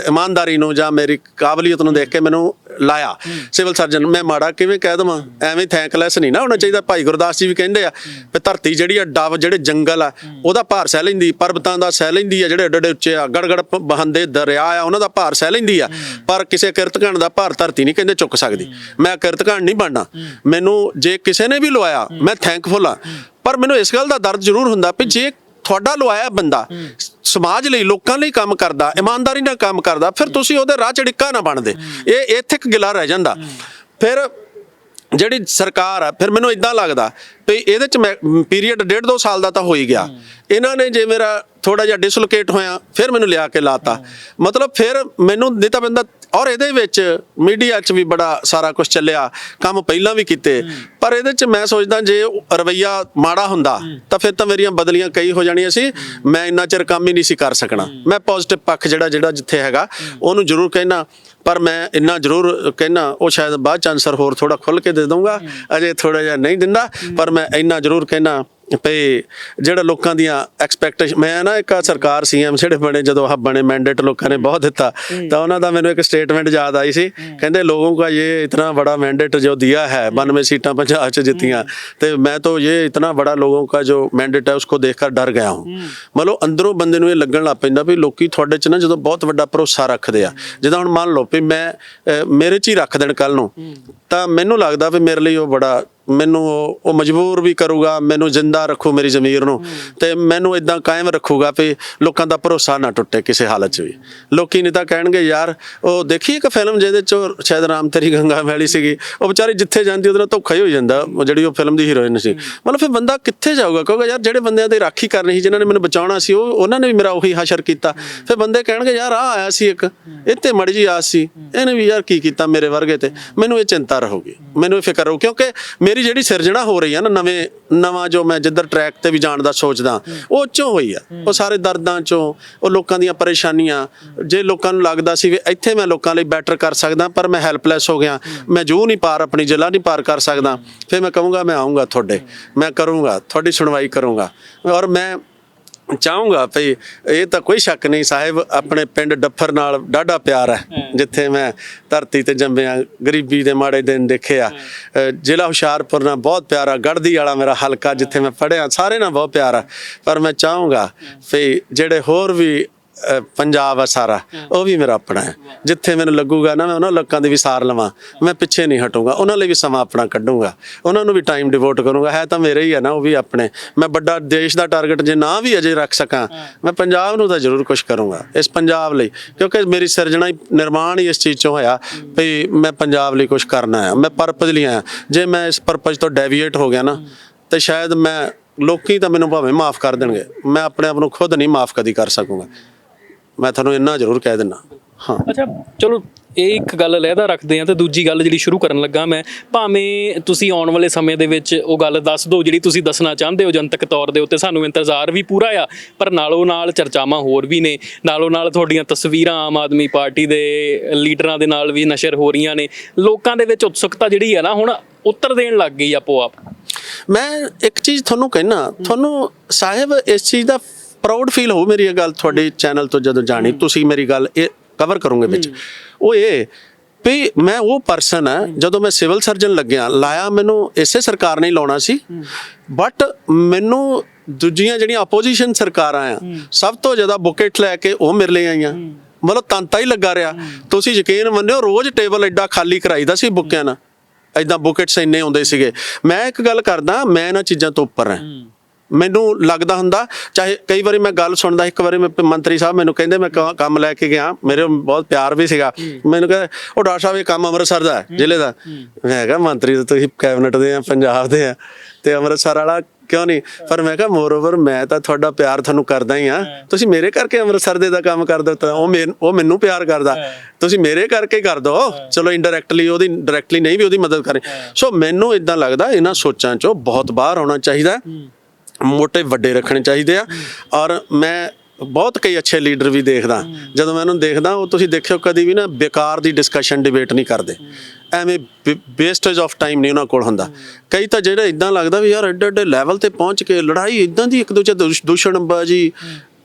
ਇਮਾਨਦਾਰੀ ਨੂੰ ਜਾਂ ਮੇਰੀ ਕਾਬਲੀਅਤ ਨੂੰ ਦੇਖ ਕੇ ਮੈਨੂੰ ਲਾਇਆ। ਸਿਵਲ ਸਰਜਨ ਮੈਂ ਮਾੜਾ ਕਿਵੇਂ ਕਹਿ ਦਵਾਂ? ਐਵੇਂ ਥੈਂਕਲੈਸ ਨਹੀਂ ਨਾ ਹੋਣਾ ਚਾਹੀਦਾ। ਭਾਈ ਗੁਰਦਾਸ ਜੀ ਵੀ ਕਹਿੰਦੇ ਆ ਵੀ ਧਰਤੀ ਜਿਹੜੀ ਆ ਡਵ ਜਿਹੜੇ ਜੰਗਲ ਆ ਉਹਦਾ ਭਾਰ ਸਹਿ ਲੈਂਦੀ ਪਰਬਤਾਂ ਦਾ ਸਹਿ ਲੈਂਦੀ ਆ ਜਿਹੜੇ ਏਡੇ ਏਡੇ ਉੱਚੇ ਆ ਗੜਗੜ ਬਹੰਦੇ ਦਰਿਆ ਆ ਉਹਨਾਂ ਦਾ ਭਾਰ ਸਹਿ ਲੈਂਦੀ ਆ। ਪਰ ਕਿਸੇ ਕਿਰਤਕਣ ਦਾ ਭਾਰ ਧਰਤੀ ਨਹੀਂ ਕਹਿੰਦੇ ਚੁੱਕ ਸਕਦੀ। ਮੈਂ ਕਿਰਤਕਣ ਨਹੀਂ ਬਣਨਾ। ਮੈਨੂੰ ਜੇ ਕਿਸੇ ਨੇ ਵੀ ਲਵਾਇਆ ਮੈਂ ਥੈਂਕਫੁਲ ਆ। ਪਰ ਮੈਨੂੰ ਇਸ ਗੱਲ ਦਾ ਦਰਦ ਜ਼ਰੂਰ ਹੁੰਦਾ ਵੀ ਜੇ ਤੁਹਾਡਾ ਲਵਾਇਆ ਬੰਦਾ ਸਮਾਜ ਲਈ ਲੋਕਾਂ ਲਈ ਕੰਮ ਕਰਦਾ ਇਮਾਨਦਾਰੀ ਨਾਲ ਕੰਮ ਕਰਦਾ ਫਿਰ ਤੁਸੀਂ ਉਹਦੇ ਰਾਹ ਚੜਿੱਕਾ ਨਾ ਬਣਦੇ। ਇਹ ਇੱਥੇ ਇੱਕ ਗਿਲਾ ਰਹਿ ਜਾਂਦਾ। ਫਿਰ ਜਿਹੜੀ ਸਰਕਾਰ ਆ ਫਿਰ ਮੈਨੂੰ ਇਦਾਂ ਲੱਗਦਾ ਵੀ ਇਹਦੇ ਚ ਪੀਰੀਅਡ ਡੇਢ ਦੋ ਸਾਲ ਦਾ ਤਾਂ ਹੋ ਹੀ। ਗਿਆ ਇਹਨਾਂ ਨੇ ਜੇ ਮੇਰਾ ਥੋੜਾ ਜਿਹਾ ਡਿਸਲੋਕੇਟ ਹੋਇਆ ਫਿਰ ਮੈਨੂੰ ਲਿਆ ਕੇ ਲਾਤਾ। ਮਤਲਬ ਫਿਰ ਮੈਨੂੰ ਨਹੀਂ ਤਾਂ ਬੰਦਾ ਔਰ ਇਹਦੇ ਵਿੱਚ ਮੀਡੀਆ 'ਚ ਵੀ ਬੜਾ ਸਾਰਾ ਕੁਝ ਚੱਲਿਆ ਕੰਮ ਪਹਿਲਾਂ ਵੀ ਕੀਤੇ। ਪਰ ਇਹਦੇ 'ਚ ਮੈਂ ਸੋਚਦਾ ਜੇ ਰਵਈਆ ਮਾੜਾ ਹੁੰਦਾ ਤਾਂ ਫਿਰ ਤਾਂ ਮੇਰੀਆਂ ਬਦਲੀਆਂ ਕਈ ਹੋ ਜਾਣੀਆਂ ਸੀ। ਮੈਂ ਇੰਨਾ ਚਿਰ ਕੰਮ ਹੀ ਨਹੀਂ ਸੀ ਕਰ ਸਕਣਾ। ਮੈਂ ਪੋਜ਼ਿਟਿਵ ਪੱਖ ਜਿਹੜਾ ਜਿਹੜਾ ਜਿੱਥੇ ਹੈਗਾ ਉਹਨੂੰ ਜ਼ਰੂਰ ਕਹਿਣਾ ਪਰ ਮੈਂ ਇੰਨਾ ਜ਼ਰੂਰ ਕਹਿਣਾ ਉਹ ਸ਼ਾਇਦ ਬਾਅਦ ਚ ਆਨਸਰ ਹੋਰ ਥੋੜਾ ਖੁੱਲ ਕੇ ਦੇ ਦਊਂਗਾ। ਅਜੇ ਥੋੜਾ ਜਿਹਾ ਨਹੀਂ ਦਿੰਦਾ ਪਰ ਮੈਂ ਇੰਨਾ ਜ਼ਰੂਰ ਕਹਿਣਾ ਪਈ ਜਿਹੜਾ ਲੋਕਾਂ ਦੀਆਂ ਐਕਸਪੈਕਟੇਸ਼ਨ ਮੈਂ ਨਾ ਇੱਕ ਸਰਕਾਰ ਸੀਐਮ ਜਿਹੜੇ ਬਣੇ ਜਦੋਂ ਆਹ ਬਣੇ ਮੈਂਡੇਟ ਲੋਕਾਂ ਨੇ ਬਹੁਤ ਦਿੱਤਾ। ਤਾਂ ਉਹਨਾਂ ਦਾ ਮੈਨੂੰ ਇੱਕ ਸਟੇਟਮੈਂਟ ਯਾਦ ਆਈ ਸੀ। ਕਹਿੰਦੇ ਲੋਕਾਂ ਦਾ ਇਹ ਇਤਨਾ ਬੜਾ ਮੈਂਡੇਟ ਜੋ ਦਿਆ ਹੈ 92 ਸੀਟਾਂ ਪੰਜਾਬ ਚ ਜਿੱਤੀਆਂ। ਤੇ ਮੈਂ ਤਾਂ ਇਹ ਇਤਨਾ ਬੜਾ ਲੋਕਾਂ ਦਾ ਜੋ ਮੈਂਡੇਟ ਹੈ ਉਸਕੋ ਦੇਖ ਕੇ ਡਰ ਗਿਆ ਹਾਂ। ਮਤਲਬ ਅੰਦਰੋਂ ਬੰਦੇ ਨੂੰ ਇਹ ਲੱਗਣ ਲੱਗ ਪੈਂਦਾ ਵੀ ਲੋਕੀ ਤੁਹਾਡੇ ਚ ਨਾ ਜਦੋਂ ਬਹੁਤ ਵੱਡਾ ਭਰੋਸਾ ਰੱਖਦੇ ਆ ਜਿੱਦਾਂ ਹੁਣ ਮੰਨ ਲਓ ਵੀ ਮੈਂ ਮੇਰੇ ਚ ਹੀ ਰੱਖ ਦੇਣ ਕੱਲ ਨੂੰ ਤਾਂ ਮੈਨੂੰ ਲੱਗਦਾ ਵੀ ਮੇਰੇ ਲਈ ਉਹ ਬੜਾ ਮੈਨੂੰ ਉਹ ਮਜਬੂਰ ਵੀ ਕਰੂਗਾ ਮੈਨੂੰ ਜ਼ਿੰਦਾ ਰੱਖੂ ਮੇਰੀ ਜ਼ਮੀਰ ਨੂੰ ਤੇ ਮੈਨੂੰ ਇਦਾਂ ਕਾਇਮ ਰੱਖੂਗਾ ਵੀ ਲੋਕਾਂ ਦਾ ਭਰੋਸਾ ਨਾ ਟੁੱਟੇ ਕਿਸੇ ਹਾਲਤ 'ਚ ਵੀ। ਲੋਕੀ ਨਹੀਂ ਤਾਂ ਕਹਿਣਗੇ ਯਾਰ ਉਹ ਦੇਖੀ ਇੱਕ ਫਿਲਮ ਜਿਹਦੇ 'ਚ ਸ਼ਾਇਦ ਰਾਮ ਤੇਰੀ ਗੰਗਾ ਮੈਲੀ ਸੀਗੀ। ਉਹ ਵਿਚਾਰੀ ਜਿੱਥੇ ਜਾਂਦੀ ਉਹਦੇ ਨਾਲ ਧੋਖਾ ਹੀ ਹੋ ਜਾਂਦਾ ਜਿਹੜੀ ਉਹ ਫਿਲਮ ਦੀ ਹੀਰੋਇਨ ਸੀ। ਮਤਲਬ ਫਿਰ ਬੰਦਾ ਕਿੱਥੇ ਜਾਊਗਾ? ਕਿਉਂਕਿ ਯਾਰ ਜਿਹੜੇ ਬੰਦਿਆਂ ਦੀ ਰਾਖੀ ਕਰਨੀ ਸੀ ਜਿਨ੍ਹਾਂ ਨੇ ਮੈਨੂੰ ਬਚਾਉਣਾ ਸੀ ਉਹ ਉਹਨਾਂ ਨੇ ਵੀ ਮੇਰਾ ਉਹੀ ਹਸ਼ਰ ਕੀਤਾ। ਫਿਰ ਬੰਦੇ ਕਹਿਣਗੇ ਯਾਰ ਆ ਆਇਆ ਸੀ ਇੱਕ। ਇਹ ਤੇ ਮੜੀ ਜੀ ਆਸ ਸੀ। ਇਹਨੇ ਵੀ ਯਾਰ ਕੀ ਕੀਤਾ ਮੇਰੇ ਵਰਗੇ ਤੇ? ਮੈਨੂੰ ਇਹ ਚਿੰਤਾ ਰਹੂਗੀ। ਮੈਨੂੰ ਇਹ ਫਿਕਰ ਰਹੂ ਕਿਉਂਕਿ ਮੇਰੀ ਜਿਹੜੀ ਸਿਰਜਣਾ ਹੋ ਰਹੀ ਆ ਨਾ ਨਵੇਂ, ਨਵਾਂ ਜੋ ਮੈਂ ਜਿੱਧਰ ਟਰੈਕ ਤੇ ਵੀ ਜਾਣ ਦਾ ਸੋਚਦਾ, ਉਹ ਚੋਂ ਹੋਈ ਆ। ਉਹ ਸਾਰੇ ਦਰਦਾਂ ਚੋਂ, ਉਹ ਲੋਕਾਂ ਦੀਆਂ ਪਰੇਸ਼ਾਨੀਆਂ, ਜੇ ਲੋਕਾਂ ਨੂੰ ਲੱਗਦਾ ਸੀ ਵੀ ਇੱਥੇ ਮੈਂ ਲੋਕਾਂ ਲਈ ਬੈਟਰ ਕਰ ਸਕਦਾ, ਪਰ ਮੈਂ ਹੈਲਪਲੈਸ ਹੋ ਗਿਆ। ਮੈਂ ਜੂ ਨਹੀਂ ਪਾਰ, ਆਪਣੀ ਜ਼ਿਲ੍ਹਾ ਨਹੀਂ ਪਾਰ ਕਰ ਸਕਦਾ। ਫਿਰ ਮੈਂ ਕਹੂੰਗਾ, ਮੈਂ ਆਉਂਗਾ ਤੁਹਾਡੇ, ਮੈਂ ਕਰੂੰਗਾ, ਤੁਹਾਡੀ ਸੁਣਵਾਈ ਕਰੂੰਗਾ। ਔਰ ਮੈਂ ਚਾਹੂੰਗਾ ਭਈ ਇਹ ਤਾਂ ਕੋਈ ਸ਼ੱਕ ਨਹੀਂ ਸਾਹਿਬ ਆਪਣੇ ਪਿੰਡ ਡੱਫਰ ਨਾਲ ਡਾਢਾ ਪਿਆਰ ਹੈ ਜਿੱਥੇ ਮੈਂ ਧਰਤੀ ਤੇ ਜੰਮਿਆ ਗਰੀਬੀ ਦੇ ਮਾੜੇ ਦਿਨ ਦੇਖੇ ਆ ਜ਼ਿਲ੍ਹਾ ਹੁਸ਼ਿਆਰਪੁਰ ਨਾਲ ਬਹੁਤ ਪਿਆਰਾ ਗੜਦੀ ਵਾਲਾ ਮੇਰਾ ਹਲਕਾ ਜਿੱਥੇ ਮੈਂ ਪੜਿਆ ਸਾਰੇ ਨਾਲ ਬਹੁਤ ਪਿਆਰਾ ਪਰ ਮੈਂ ਚਾਹੂੰਗਾ ਭਈ ਜਿਹੜੇ ਹੋਰ ਵੀ ਅ, ਪੰਜਾਬ ਆ ਸਾਰਾ। ਉਹ ਵੀ ਮੇਰਾ ਆਪਣਾ ਹੈ। ਜਿੱਥੇ ਮੈਨੂੰ ਲੱਗੂਗਾ ਨਾ ਮੈਂ ਉਹਨਾਂ ਲੋਕਾਂ ਦੀ ਵੀ ਸਾਰ ਲਵਾਂ। ਮੈਂ ਪਿੱਛੇ ਨਹੀਂ ਹਟੂੰਗਾ। ਉਹਨਾਂ ਲਈ ਵੀ ਸਮਾਂ ਆਪਣਾ ਕੱਢੂੰਗਾ। ਉਹਨਾਂ ਨੂੰ ਵੀ ਟਾਈਮ ਡਿਵੋਟ ਕਰੂੰਗਾ। ਹੈ ਤਾਂ ਮੇਰੇ ਹੀ ਆ ਨਾ ਉਹ ਵੀ ਆਪਣੇ। ਮੈਂ ਵੱਡਾ ਦੇਸ਼ ਦਾ ਟਾਰਗੇਟ ਜੇ ਨਾ ਵੀ ਅਜੇ ਰੱਖ ਸਕਾਂ ਮੈਂ ਪੰਜਾਬ ਨੂੰ ਤਾਂ ਜ਼ਰੂਰ ਕੁਝ ਕਰੂੰਗਾ ਇਸ ਪੰਜਾਬ ਲਈ। ਕਿਉਂਕਿ ਮੇਰੀ ਸਿਰਜਣਾ ਹੀ ਨਿਰਮਾਣ ਹੀ ਇਸ ਚੀਜ਼ ਚੋਂ ਹੋਇਆ ਵੀ ਮੈਂ ਪੰਜਾਬ ਲਈ ਕੁਝ ਕਰਨਾ ਹੈ। ਮੈਂ ਪਰਪਸ ਲਈ ਆਇਆ। ਜੇ ਮੈਂ ਇਸ ਪਰਪਸ ਤੋਂ ਡੈਵੀਏਟ ਹੋ ਗਿਆ ਨਾ ਤੇ ਸ਼ਾਇਦ ਮੈਂ ਲੋਕੀ ਤਾਂ ਮੈਨੂੰ ਭਾਵੇਂ ਮਾਫ ਕਰ ਦੇਣਗੇ। ਮੈਂ ਆਪਣੇ ਆਪ ਨੂੰ ਖੁਦ ਨਹੀਂ ਮਾਫ ਕਦੀ ਕਰ ਸਕੂੰਗਾ। ਮੈਂ ਤੁਹਾਨੂੰ ਇੰਨਾ ਜ਼ਰੂਰ ਕਹਿ ਦਿੰਦਾ। ਹਾਂ। ਅੱਛਾ ਚਲੋ ਇਹ ਇੱਕ ਗੱਲ ਲਹਿਦਾ ਰੱਖਦੇ ਆ ਤੇ ਦੂਜੀ ਗੱਲ ਜਿਹੜੀ ਸ਼ੁਰੂ ਕਰਨ ਲੱਗਾ ਮੈਂ ਭਾਵੇਂ ਤੁਸੀਂ ਆਉਣ ਵਾਲੇ ਸਮੇਂ ਦੇ ਵਿੱਚ ਉਹ ਗੱਲ ਦੱਸ ਦਿਓ ਜਿਹੜੀ ਤੁਸੀਂ ਦੱਸਣਾ ਚਾਹੁੰਦੇ ਹੋ ਜਨਤਕ ਤੌਰ ਦੇ ਉੱਤੇ ਸਾਨੂੰ ਇੰਤਜ਼ਾਰ ਵੀ ਪੂਰਾ ਆ ਪਰ ਨਾਲੋਂ ਨਾਲ ਚਰਚਾਵਾਂ ਹੋਰ ਵੀ ਨੇ ਨਾਲੋਂ ਨਾਲ ਤੁਹਾਡੀਆਂ ਤਸਵੀਰਾਂ ਆਮ ਆਦਮੀ ਪਾਰਟੀ ਦੇ ਲੀਡਰਾਂ ਦੇ ਨਾਲ ਵੀ ਨਸ਼ਰ ਹੋ ਰਹੀਆਂ ਨੇ ਲੋਕਾਂ ਦੇ ਵਿੱਚ ਉਤਸੁਕਤਾ ਜਿਹੜੀ ਹੈ ਨਾ ਹੁਣ ਉੱਤਰ ਦੇਣ ਲੱਗ ਗਈ ਆਪੋ ਆਪ ਮੈਂ ਇੱਕ ਚੀਜ਼ ਤੁਹਾਨੂੰ ਕਹਿਣਾ ਤੁਹਾਨੂੰ ਸਾਹਿਬ ਇਸ ਚੀਜ਼ ਦਾ ਪ੍ਰਾਊਡ ਫੀਲ ਹੋਊ ਮੇਰੀ ਇਹ ਗੱਲ ਤੁਹਾਡੇ ਚੈਨਲ ਤੋਂ ਜਦੋਂ ਜਾਣੀ ਤੁਸੀਂ ਮੇਰੀ ਗੱਲ ਇਹ ਕਵਰ ਕਰੋਗੇ ਵਿੱਚ। ਉਹ ਇਹ ਵੀ ਮੈਂ ਉਹ ਪਰਸਨ ਆ ਜਦੋਂ ਮੈਂ ਸਿਵਲ ਸਰਜਨ ਲੱਗਿਆ ਲਾਇਆ ਮੈਨੂੰ ਇਸੇ ਸਰਕਾਰ ਨੇ ਹੀ ਲਾਉਣਾ ਸੀ। ਬਟ ਮੈਨੂੰ ਦੂਜੀਆਂ ਜਿਹੜੀਆਂ ਆਪੋਜੀਸ਼ਨ ਸਰਕਾਰਾਂ ਆ ਸਭ ਤੋਂ ਜ਼ਿਆਦਾ ਬੁਕੇਟ ਲੈ ਕੇ ਉਹ ਮੇਰੇ ਲਈ ਆਈਆਂ। ਮਤਲਬ ਤੰਤਾ ਹੀ ਲੱਗਾ ਰਿਹਾ। ਤੁਸੀਂ ਯਕੀਨ ਮੰਨਿਓ ਰੋਜ਼ ਟੇਬਲ ਐਡਾ ਖਾਲੀ ਕਰਾਈਦਾ ਸੀ ਬੁੱਕਿਆਂ ਨਾਲ। ਐਦਾਂ ਬੁਕੇਟਸ ਇੰਨੇ ਆਉਂਦੇ ਸੀਗੇ। ਮੈਂ ਇੱਕ ਗੱਲ ਕਰਦਾ ਮੈਂ ਇਹਨਾਂ ਚੀਜ਼ਾਂ ਤੋਂ ਉੱਪਰ ਹਾਂ। ਮੈਨੂੰ ਲੱਗਦਾ ਹੁੰਦਾ ਚਾਹੇ ਕਈ ਵਾਰੀ ਮੈਂ ਗੱਲ ਸੁਣਦਾ ਇੱਕ ਵਾਰੀ ਮੈਂ ਮੰਤਰੀ ਸਾਹਿਬ ਮੈਨੂੰ ਕਹਿੰਦੇ ਮੈਂ ਕ- ਕੰਮ ਲੈ ਕੇ ਗਿਆ ਮੇਰੇ ਬਹੁਤ ਪਿਆਰ ਵੀ ਸੀਗਾ। ਮੈਨੂੰ ਕਹਿੰਦੇ ਉਹ ਡਾਕਟਰ ਸਾਹਿਬ ਇਹ ਕੰਮ ਅੰਮ੍ਰਿਤਸਰ ਦਾ ਹੈ ਜ਼ਿਲ੍ਹੇ ਦਾ। ਮੈਂ ਕਿਹਾ ਮੰਤਰੀ ਤਾਂ ਤੁਸੀਂ ਕੈਬਨਿਟ ਦੇ ਆ ਪੰਜਾਬ ਦੇ ਆ ਤੇ ਅੰਮ੍ਰਿਤਸਰ ਵਾਲਾ ਕਿਉਂ ਨਹੀਂ? ਪਰ ਮੈਂ ਕਿਹਾ ਮੋਰਓਵਰ ਮੈਂ ਤਾਂ ਤੁਹਾਡਾ ਪਿਆਰ ਤੁਹਾਨੂੰ ਕਰਦਾ ਹੀ ਆ। ਤੁਸੀਂ ਮੇਰੇ ਕਰਕੇ ਅੰਮ੍ਰਿਤਸਰ ਦੇ ਦਾ ਕੰਮ ਕਰ ਦੋ ਤਾਂ ਉਹ ਮੈਨ- ਉਹ ਮੈਨੂੰ ਪਿਆਰ ਕਰਦਾ। ਤੁਸੀਂ ਮੇਰੇ ਕਰਕੇ ਕਰ ਦੋ। ਚਲੋ ਇਨਡਾਇਰੈਕਟਲੀ ਉਹਦੀ ਡਾਇਰੈਕਟਲੀ ਨਹੀਂ ਵੀ ਉਹਦੀ ਮਦਦ ਕਰੇ ਸੋ ਮੈਨੂੰ ਇਦਾਂ ਲੱਗਦਾ ਇਹਨਾਂ ਸੋਚਾਂ ਚੋਂ ਬਹੁਤ ਬਾਹਰ ਆਉਣਾ ਚਾਹੀਦਾ। ਮੋਟੇ ਵੱਡੇ ਰੱਖਣੇ ਚਾਹੀਦੇ ਆ। ਔਰ ਮੈਂ ਬਹੁਤ ਕਈ ਅੱਛੇ ਲੀਡਰ ਵੀ ਦੇਖਦਾ। ਜਦੋਂ ਮੈਂ ਉਹਨੂੰ ਦੇਖਦਾ, ਉਹ ਤੁਸੀਂ ਦੇਖਿਓ ਕਦੀ ਵੀ ਨਾ ਬੇਕਾਰ ਦੀ ਡਿਸਕਸ਼ਨ ਡਿਬੇਟ ਨਹੀਂ ਕਰਦੇ। ਐਵੇਂ ਵੇਸਟੇਜ ਆਫ ਟਾਈਮ ਨਹੀਂ ਉਹਨਾਂ ਕੋਲ ਹੁੰਦਾ। ਕਈ ਤਾਂ ਜਿਹੜੇ ਇਦਾਂ ਲੱਗਦਾ ਵੀ ਯਾਰ ਐਡੇ ਐਡੇ ਲੈਵਲ ਤੇ ਪਹੁੰਚ ਕੇ ਲੜਾਈ ਇਦਾਂ ਦੀ ਇੱਕ ਦੂਜੇ ਦੁਸ਼- ਦੁਸ਼ਮਣਬਾਜੀ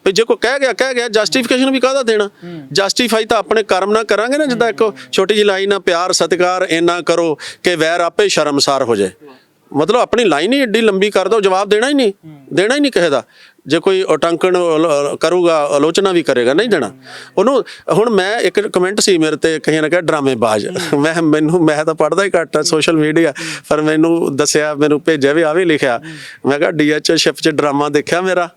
ਵੀ ਜੇ ਕੋਈ ਕਹਿ ਗਿਆ ਕਹਿ ਗਿਆ ਜਸਟੀਫਿਕੇਸ਼ਨ ਵੀ ਕਾਹਦਾ ਦੇਣਾ? ਜਸਟੀਫਾਈ ਤਾਂ ਆਪਣੇ ਕਰਮ ਨਾਲ ਕਰਾਂਗੇ ਨਾ, ਜਿੱਦਾਂ ਇੱਕ ਛੋਟੀ ਜਿਹੀ ਲਾਈਨ ਆ, ਪਿਆਰ, ਸਤਿਕਾਰ, ਇੰਨਾ ਕਰੋ ਕਿ ਵੈਰ ਆਪੇ ਸ਼ਰਮਸਾਰ ਹੋ ਜਾਏ। ਮਤਲਬ ਆਪਣੀ ਲਾਈਨ ਹੀ ਏਡੀ ਲੰਬੀ ਕਰ ਦੋ ਜਵਾਬ ਦੇਣਾ ਹੀ ਨਹੀਂ ਦੇਣਾ ਹੀ ਨਹੀਂ ਕਿਸੇ ਦਾ। ਜੇ ਕੋਈ ਉਟੰਕਣ ਅਲ- ਕਰੂਗਾ ਆਲੋਚਨਾ ਵੀ ਕਰੇਗਾ ਨਹੀਂ ਦੇਣਾ। ਉਹਨੂੰ ਹੁਣ ਮੈਂ ਇੱਕ ਕਮੈਂਟ ਸੀ ਮੇਰੇ ਤੇ ਕਈਆਂ ਨੇ ਕਿਹਾ ਡਰਾਮੇਬਾਜ਼। ਮੈਂ ਮੈਨੂੰ ਮੈਂ ਤਾਂ ਪੜਦਾ ਹੀ ਘੱਟ ਸੋਸ਼ਲ ਮੀਡੀਆ ਪਰ ਮੈਨੂੰ ਦੱਸਿਆ ਮੈਨੂੰ ਭੇਜਿਆ ਵੀ ਆ ਵੀ ਲਿਖਿਆ। ਮੈਂ ਕਿਹਾ ਡੀਐਚਐਸ ਚ ਡਰਾਮਾ ਦੇਖਿਆ ਮੇਰਾ।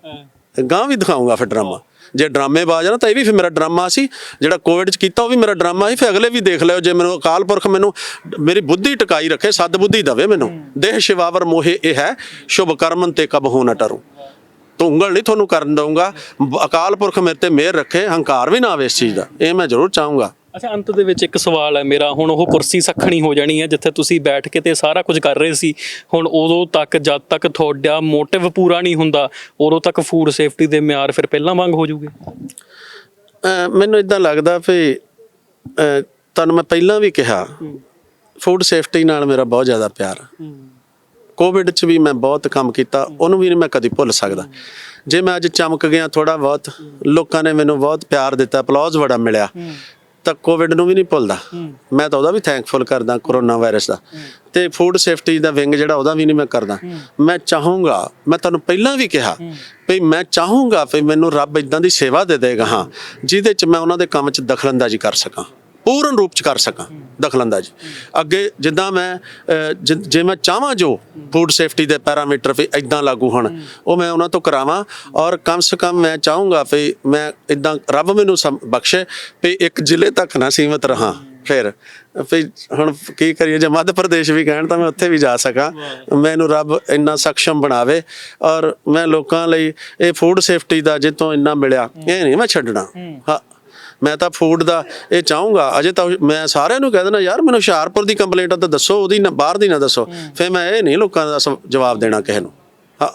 ਗਾਂ ਵੀ ਦਿਖਾਉਂਗਾ ਫਿਰ ਡਰਾਮਾ। ਜੇ ਡਰਾਮੇਬਾਜ਼ ਨਾ, ਤਾਂ ਇਹ ਵੀ ਫਿਰ ਮੇਰਾ ਡਰਾਮਾ ਸੀ। ਜਿਹੜਾ ਕੋਵਿਡ ਚ ਕੀਤਾ, ਉਹ ਵੀ ਮੇਰਾ ਡਰਾਮਾ ਸੀ। ਫਿਰ ਅਗਲੇ ਵੀ ਦੇਖ ਲਿਓ, ਜੇ ਮੈਨੂੰ ਅਕਾਲ ਪੁਰਖ ਮੈਨੂੰ ਮੇਰੀ ਬੁੱਧੀ ਟਿਕਾਈ ਰੱਖੇ, ਸਦ ਬੁੱਧੀ ਦਵੇ ਮੈਨੂੰ। ਦੇਹ ਸ਼ਿਵਾਵਰ ਮੋਹੇ ਇਹ ਹੈ, ਸ਼ੁਭ ਕਰਮਨ ਤੇ ਕਬ ਹੋ ਨਾ ਟਰੂ। ਤੂੰ ਉਂਗਲ ਨਹੀਂ ਤੁਹਾਨੂੰ ਕਰਨ ਦਊਂਗਾ। ਅਕਾਲ ਪੁਰਖ ਮੇਰੇ ਤੇ ਮਿਹਰ ਰੱਖੇ, ਹੰਕਾਰ ਵੀ ਨਾ ਆਵੇ ਇਸ ਚੀਜ਼ ਦਾ। ਇਹ ਮੈਂ ਜ਼ਰੂਰ ਚਾਹੂੰਗਾ। ਅੱਛਾ ਅੰਤ ਦੇ ਵਿੱਚ ਇੱਕ ਸਵਾਲ ਹੈ ਮੇਰਾ ਹੁਣ ਉਹ ਕੁਰਸੀ ਸੱਖਣੀ ਹੋ ਜਾਣੀ ਹੈ ਜਿੱਥੇ ਤੁਸੀਂ ਬੈਠ ਕੇ ਤੇ ਸਾਰਾ ਕੁਝ ਕਰ ਰਹੇ ਸੀ ਹੁਣ ਉਦੋਂ ਤੱਕ ਜਦ ਤੱਕ ਤੁਹਾਡਾ ਮੋਟਿਵ ਪੂਰਾ ਨਹੀਂ ਹੁੰਦਾ ਉਦੋਂ ਤੱਕ ਫੂਡ ਸੇਫਟੀ ਦੇ ਮਿਆਰ ਫਿਰ ਪਹਿਲਾਂ ਵਾਂਗ ਹੋ ਜੂਗੇ ਮੈਨੂੰ ਇਦਾਂ ਲੱਗਦਾ ਅਹ ਤੁਹਾਨੂੰ ਮੈਂ ਪਹਿਲਾਂ ਵੀ ਕਿਹਾ ਫੂਡ ਸੇਫਟੀ ਨਾਲ ਮੇਰਾ ਬਹੁਤ ਜ਼ਿਆਦਾ ਪਿਆਰ। ਕੋਵਿਡ 'ਚ ਵੀ ਮੈਂ ਬਹੁਤ ਕੰਮ ਕੀਤਾ ਉਹਨੂੰ ਵੀ ਨਹੀਂ ਮੈਂ ਕਦੀ ਭੁੱਲ ਸਕਦਾ। ਜੇ ਮੈਂ ਅੱਜ ਚਮਕ ਗਿਆ ਥੋੜਾ ਬਹੁਤ ਲੋਕਾਂ ਨੇ ਮੈਨੂੰ ਬਹੁਤ ਪਿਆਰ ਦਿੱਤਾ ਅਪਲੌਜ਼ ਬੜਾ ਮਿਲਿਆ। ਤਾਂ ਕੋਵਿਡ ਨੂੰ ਵੀ ਨਹੀਂ ਭੁੱਲਦਾ। ਮੈਂ ਤਾਂ ਉਹਦਾ ਵੀ ਥੈਂਕਫੁਲ ਕਰਦਾ ਕਰੋਨਾ ਵਾਇਰਸ ਦਾ। ਤੇ ਫੂਡ ਸੇਫਟੀ ਦਾ ਵਿੰਗ ਜਿਹੜਾ ਉਹਦਾ ਵੀ ਨਹੀਂ ਮੈਂ ਕਰਦਾ। ਮੈਂ ਚਾਹੂੰਗਾ ਮੈਂ ਤੁਹਾਨੂੰ ਪਹਿਲਾਂ ਵੀ ਕਿਹਾ ਵੀ ਮੈਂ ਚਾਹੂੰਗਾ ਵੀ ਮੈਨੂੰ ਰੱਬ ਇਦਾਂ ਦੀ ਸੇਵਾ ਦੇ ਦੇਗਾ ਹਾਂ। ਜਿਹਦੇ 'ਚ ਮੈਂ ਉਹਨਾਂ ਦੇ ਕੰਮ 'ਚ ਦਖਲਅੰਦਾਜ਼ੀ ਕਰ ਸਕਾਂ। ਪੂਰਨ ਰੂਪ ਚ ਕਰ ਸਕਾਂ ਦਖਲਅੰਦਾਜ਼ੀ। ਅੱਗੇ ਜਿੱਦਾਂ ਮੈਂ ਜਿ- ਮੈਂ ਚਾਹਾਂ ਜੋ ਫੂਡ ਸੇਫਟੀ ਦੇ ਪੈਰਾਮੀਟਰ ਵੀ ਇਦਾਂ ਲਾਗੂ ਹੋਣ ਉਹ ਮੈਂ ਉਹਨਾਂ ਤੋਂ ਕਰਾਵਾਂ ਔਰ ਕਮ ਸੇ ਕਮ ਮੈਂ ਚਾਹੂੰਗਾ ਵੀ ਮੈਂ ਇਦਾਂ ਰੱਬ ਮੈਨੂੰ ਬਖਸ਼ੇ ਵੀ ਇੱਕ ਜ਼ਿਲ੍ਹੇ ਤੱਕ ਨਾ ਸੀਮਤ ਰਹਾ। ਫਿਰ ਵੀ ਹੁਣ ਕੀ ਕਰੀਏ ਜੇ ਮੱਧ ਪ੍ਰਦੇਸ਼ ਵੀ ਕਹਿਣ ਤਾਂ ਮੈਂ ਉੱਥੇ ਵੀ ਜਾ ਸਕਾਂ। ਮੈਨੂੰ ਰੱਬ ਇੰਨਾ ਸક્ષਮ ਬਣਾਵੇ ਔਰ ਮੈਂ ਲੋਕਾਂ ਲਈ ਇਹ ਫੂਡ ਸੇਫਟੀ ਦਾ ਜਿੱਤੋਂ ਇੰਨਾ ਮਿਲਿਆ। ਇਹ ਨਹੀਂ ਮੈਂ ਛੱਡਣਾ। ਹਾਂ। ਮੈਂ ਤਾਂ ਫੂਡ ਦਾ ਇਹ ਚਾਹੂੰਗਾ ਅਜੇ ਤਾਂ ਮੈਂ ਸਾਰਿਆਂ ਨੂੰ ਕਹਿ ਦੇਣਾ ਯਾਰ ਮੈਨੂੰ ਹੁਸ਼ਿਆਰਪੁਰ ਦੀ ਕੰਪਲੇਂਟ ਤਾਂ ਦੱਸੋ ਉਹਦੀ ਨਾ ਬਾਹਰ ਦੀ ਨਾ ਦੱਸੋ। ਫਿਰ ਮੈਂ ਇਹ ਨਹੀਂ ਲੋਕਾਂ ਦਾ ਜਵਾਬ ਦੇਣਾ ਕਿਸੇ ਨੂੰ। ਹਾਂ।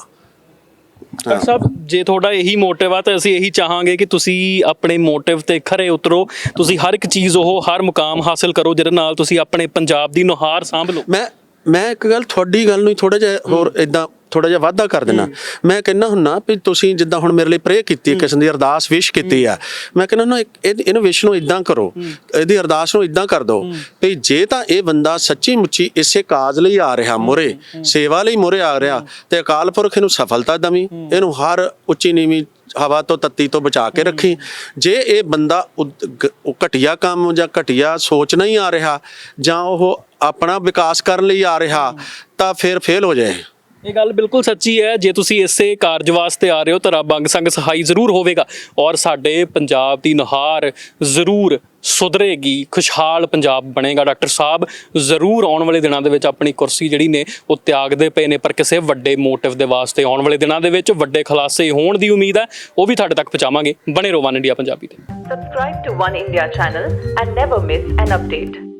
ਡਾਕਟਰ ਸਾਹਿਬ ਜੇ ਤੁਹਾਡਾ ਇਹੀ ਮੋਟਿਵ ਆ ਤਾਂ ਅਸੀਂ ਇਹੀ ਚਾਹਾਂਗੇ ਕਿ ਤੁਸੀਂ ਆਪਣੇ ਮੋਟਿਵ ਤੇ ਖਰੇ ਉਤਰੋ। ਤੁਸੀਂ ਹਰ ਇੱਕ ਚੀਜ਼ ਉਹ ਹਰ ਮੁਕਾਮ ਹਾਸਲ ਕਰੋ ਜਿਹਦੇ ਨਾਲ ਤੁਸੀਂ ਆਪਣੇ ਪੰਜਾਬ ਦੀ ਨੁਹਾਰ ਸਾਂਭ ਲਓ। ਮੈਂ ਮੈਂ ਇੱਕ ਗੱਲ ਤੁਹਾਡੀ ਗੱਲ ਨੂੰ ਥੋੜਾ ਜਿਹਾ ਹੋਰ ਇਦਾਂ ਥੋੜਾ ਜਿਹਾ ਵਾਧਾ ਕਰ ਦੇਣਾ। ਮੈਂ ਕਹਿੰਦਾ ਹੁੰਨਾ ਵੀ ਤੁਸੀਂ ਜਿੱਦਾਂ ਹੁਣ ਮੇਰੇ ਲਈ ਪ੍ਰੇ ਕੀਤੀ ਹੈ। ਕਿਸਮ ਦੀ ਅਰਦਾਸ ਵਿਸ਼ ਕੀਤੀ ਆ ਮੈਂ ਕਹਿੰਦਾ ਨਾ ਇਹਨੂੰ ਵਿਸ਼ ਨੂੰ ਇਦਾਂ ਕਰੋ ਇਹਦੀ ਅਰਦਾਸ ਨੂੰ ਇਦਾਂ ਕਰ ਦਿਓ ਵੀ ਜੇ ਤਾਂ ਇਹ ਬੰਦਾ ਸੱਚੀ ਮੁੱਚੀ ਇਸੇ ਕਾਜ ਲਈ ਆ ਰਿਹਾ ਮੁਰੇ ਸੇਵਾ ਲਈ ਮੁਰੇ ਆ ਰਿਹਾ ਤੇ ਅਕਾਲ ਪੁਰਖ ਇਹਨੂੰ ਸਫਲਤਾ ਦਵੀ ਇਹਨੂੰ ਹਰ ਉੱਚੀ ਨੀਵੀਂ ਹਵਾ ਤੋਂ ਤੱਤੀ ਤੋਂ ਬਚਾ ਕੇ ਰੱਖੀ। ਜੇ ਇਹ ਬੰਦਾ ਉਹ ਘਟੀਆ ਕੰਮ ਜਾਂ ਘਟੀਆ ਸੋਚ ਨਹੀਂ ਆ ਰਿਹਾ ਜਾਂ ਉਹ ਆਪਣਾ ਵਿਕਾਸ ਕਰਨ ਲਈ ਆ ਰਿਹਾ ਤਾਂ ਫਿਰ ਫੇਲ ਹੋ ਜਾਏ। ਇਹ ਗੱਲ ਬਿਲਕੁਲ ਸੱਚੀ ਹੈ। ਜੇ ਤੁਸੀਂ ਇਸੇ ਕਾਰਜ ਵਾਸਤੇ ਆ ਰਹੇ ਹੋ ਤਾਂ ਰੱਬ ਅੰਗ ਸੰਗ ਸਹਾਈ ਜ਼ਰੂਰ ਹੋਵੇਗਾ ਔਰ ਸਾਡੇ ਪੰਜਾਬ ਦੀ ਨੁਹਾਰ ਜ਼ਰੂਰ ਸੁਧਰੇਗੀ। ਖੁਸ਼ਹਾਲ ਪੰਜਾਬ ਬਣੇਗਾ। ਡਾਕਟਰ ਸਾਹਿਬ, ਜ਼ਰੂਰ ਆਉਣ ਵਾਲੇ ਦਿਨਾਂ ਦੇ ਵਿੱਚ ਆਪਣੀ ਕੁਰਸੀ ਜਿਹੜੀ ਨੇ, ਉਹ ਤਿਆਗਦੇ ਪਏ ਨੇ, ਪਰ ਕਿਸੇ ਵੱਡੇ ਮੋਟਿਵ ਦੇ ਵਾਸਤੇ ਆਉਣ ਵਾਲੇ ਦਿਨਾਂ ਦੇ ਵਿੱਚ ਵੱਡੇ ਖੁਲਾਸੇ ਹੋਣ ਦੀ ਉਮੀਦ ਹੈ, ਉਹ ਵੀ ਤੁਹਾਡੇ ਤੱਕ ਪਹੁੰਚਾਵਾਂਗੇ। ਬਣੇ ਰਹੋ ਵਨ ਇੰਡੀਆ ਪੰਜਾਬੀ ਤੇ। Subscribe to One India channel and never miss an update.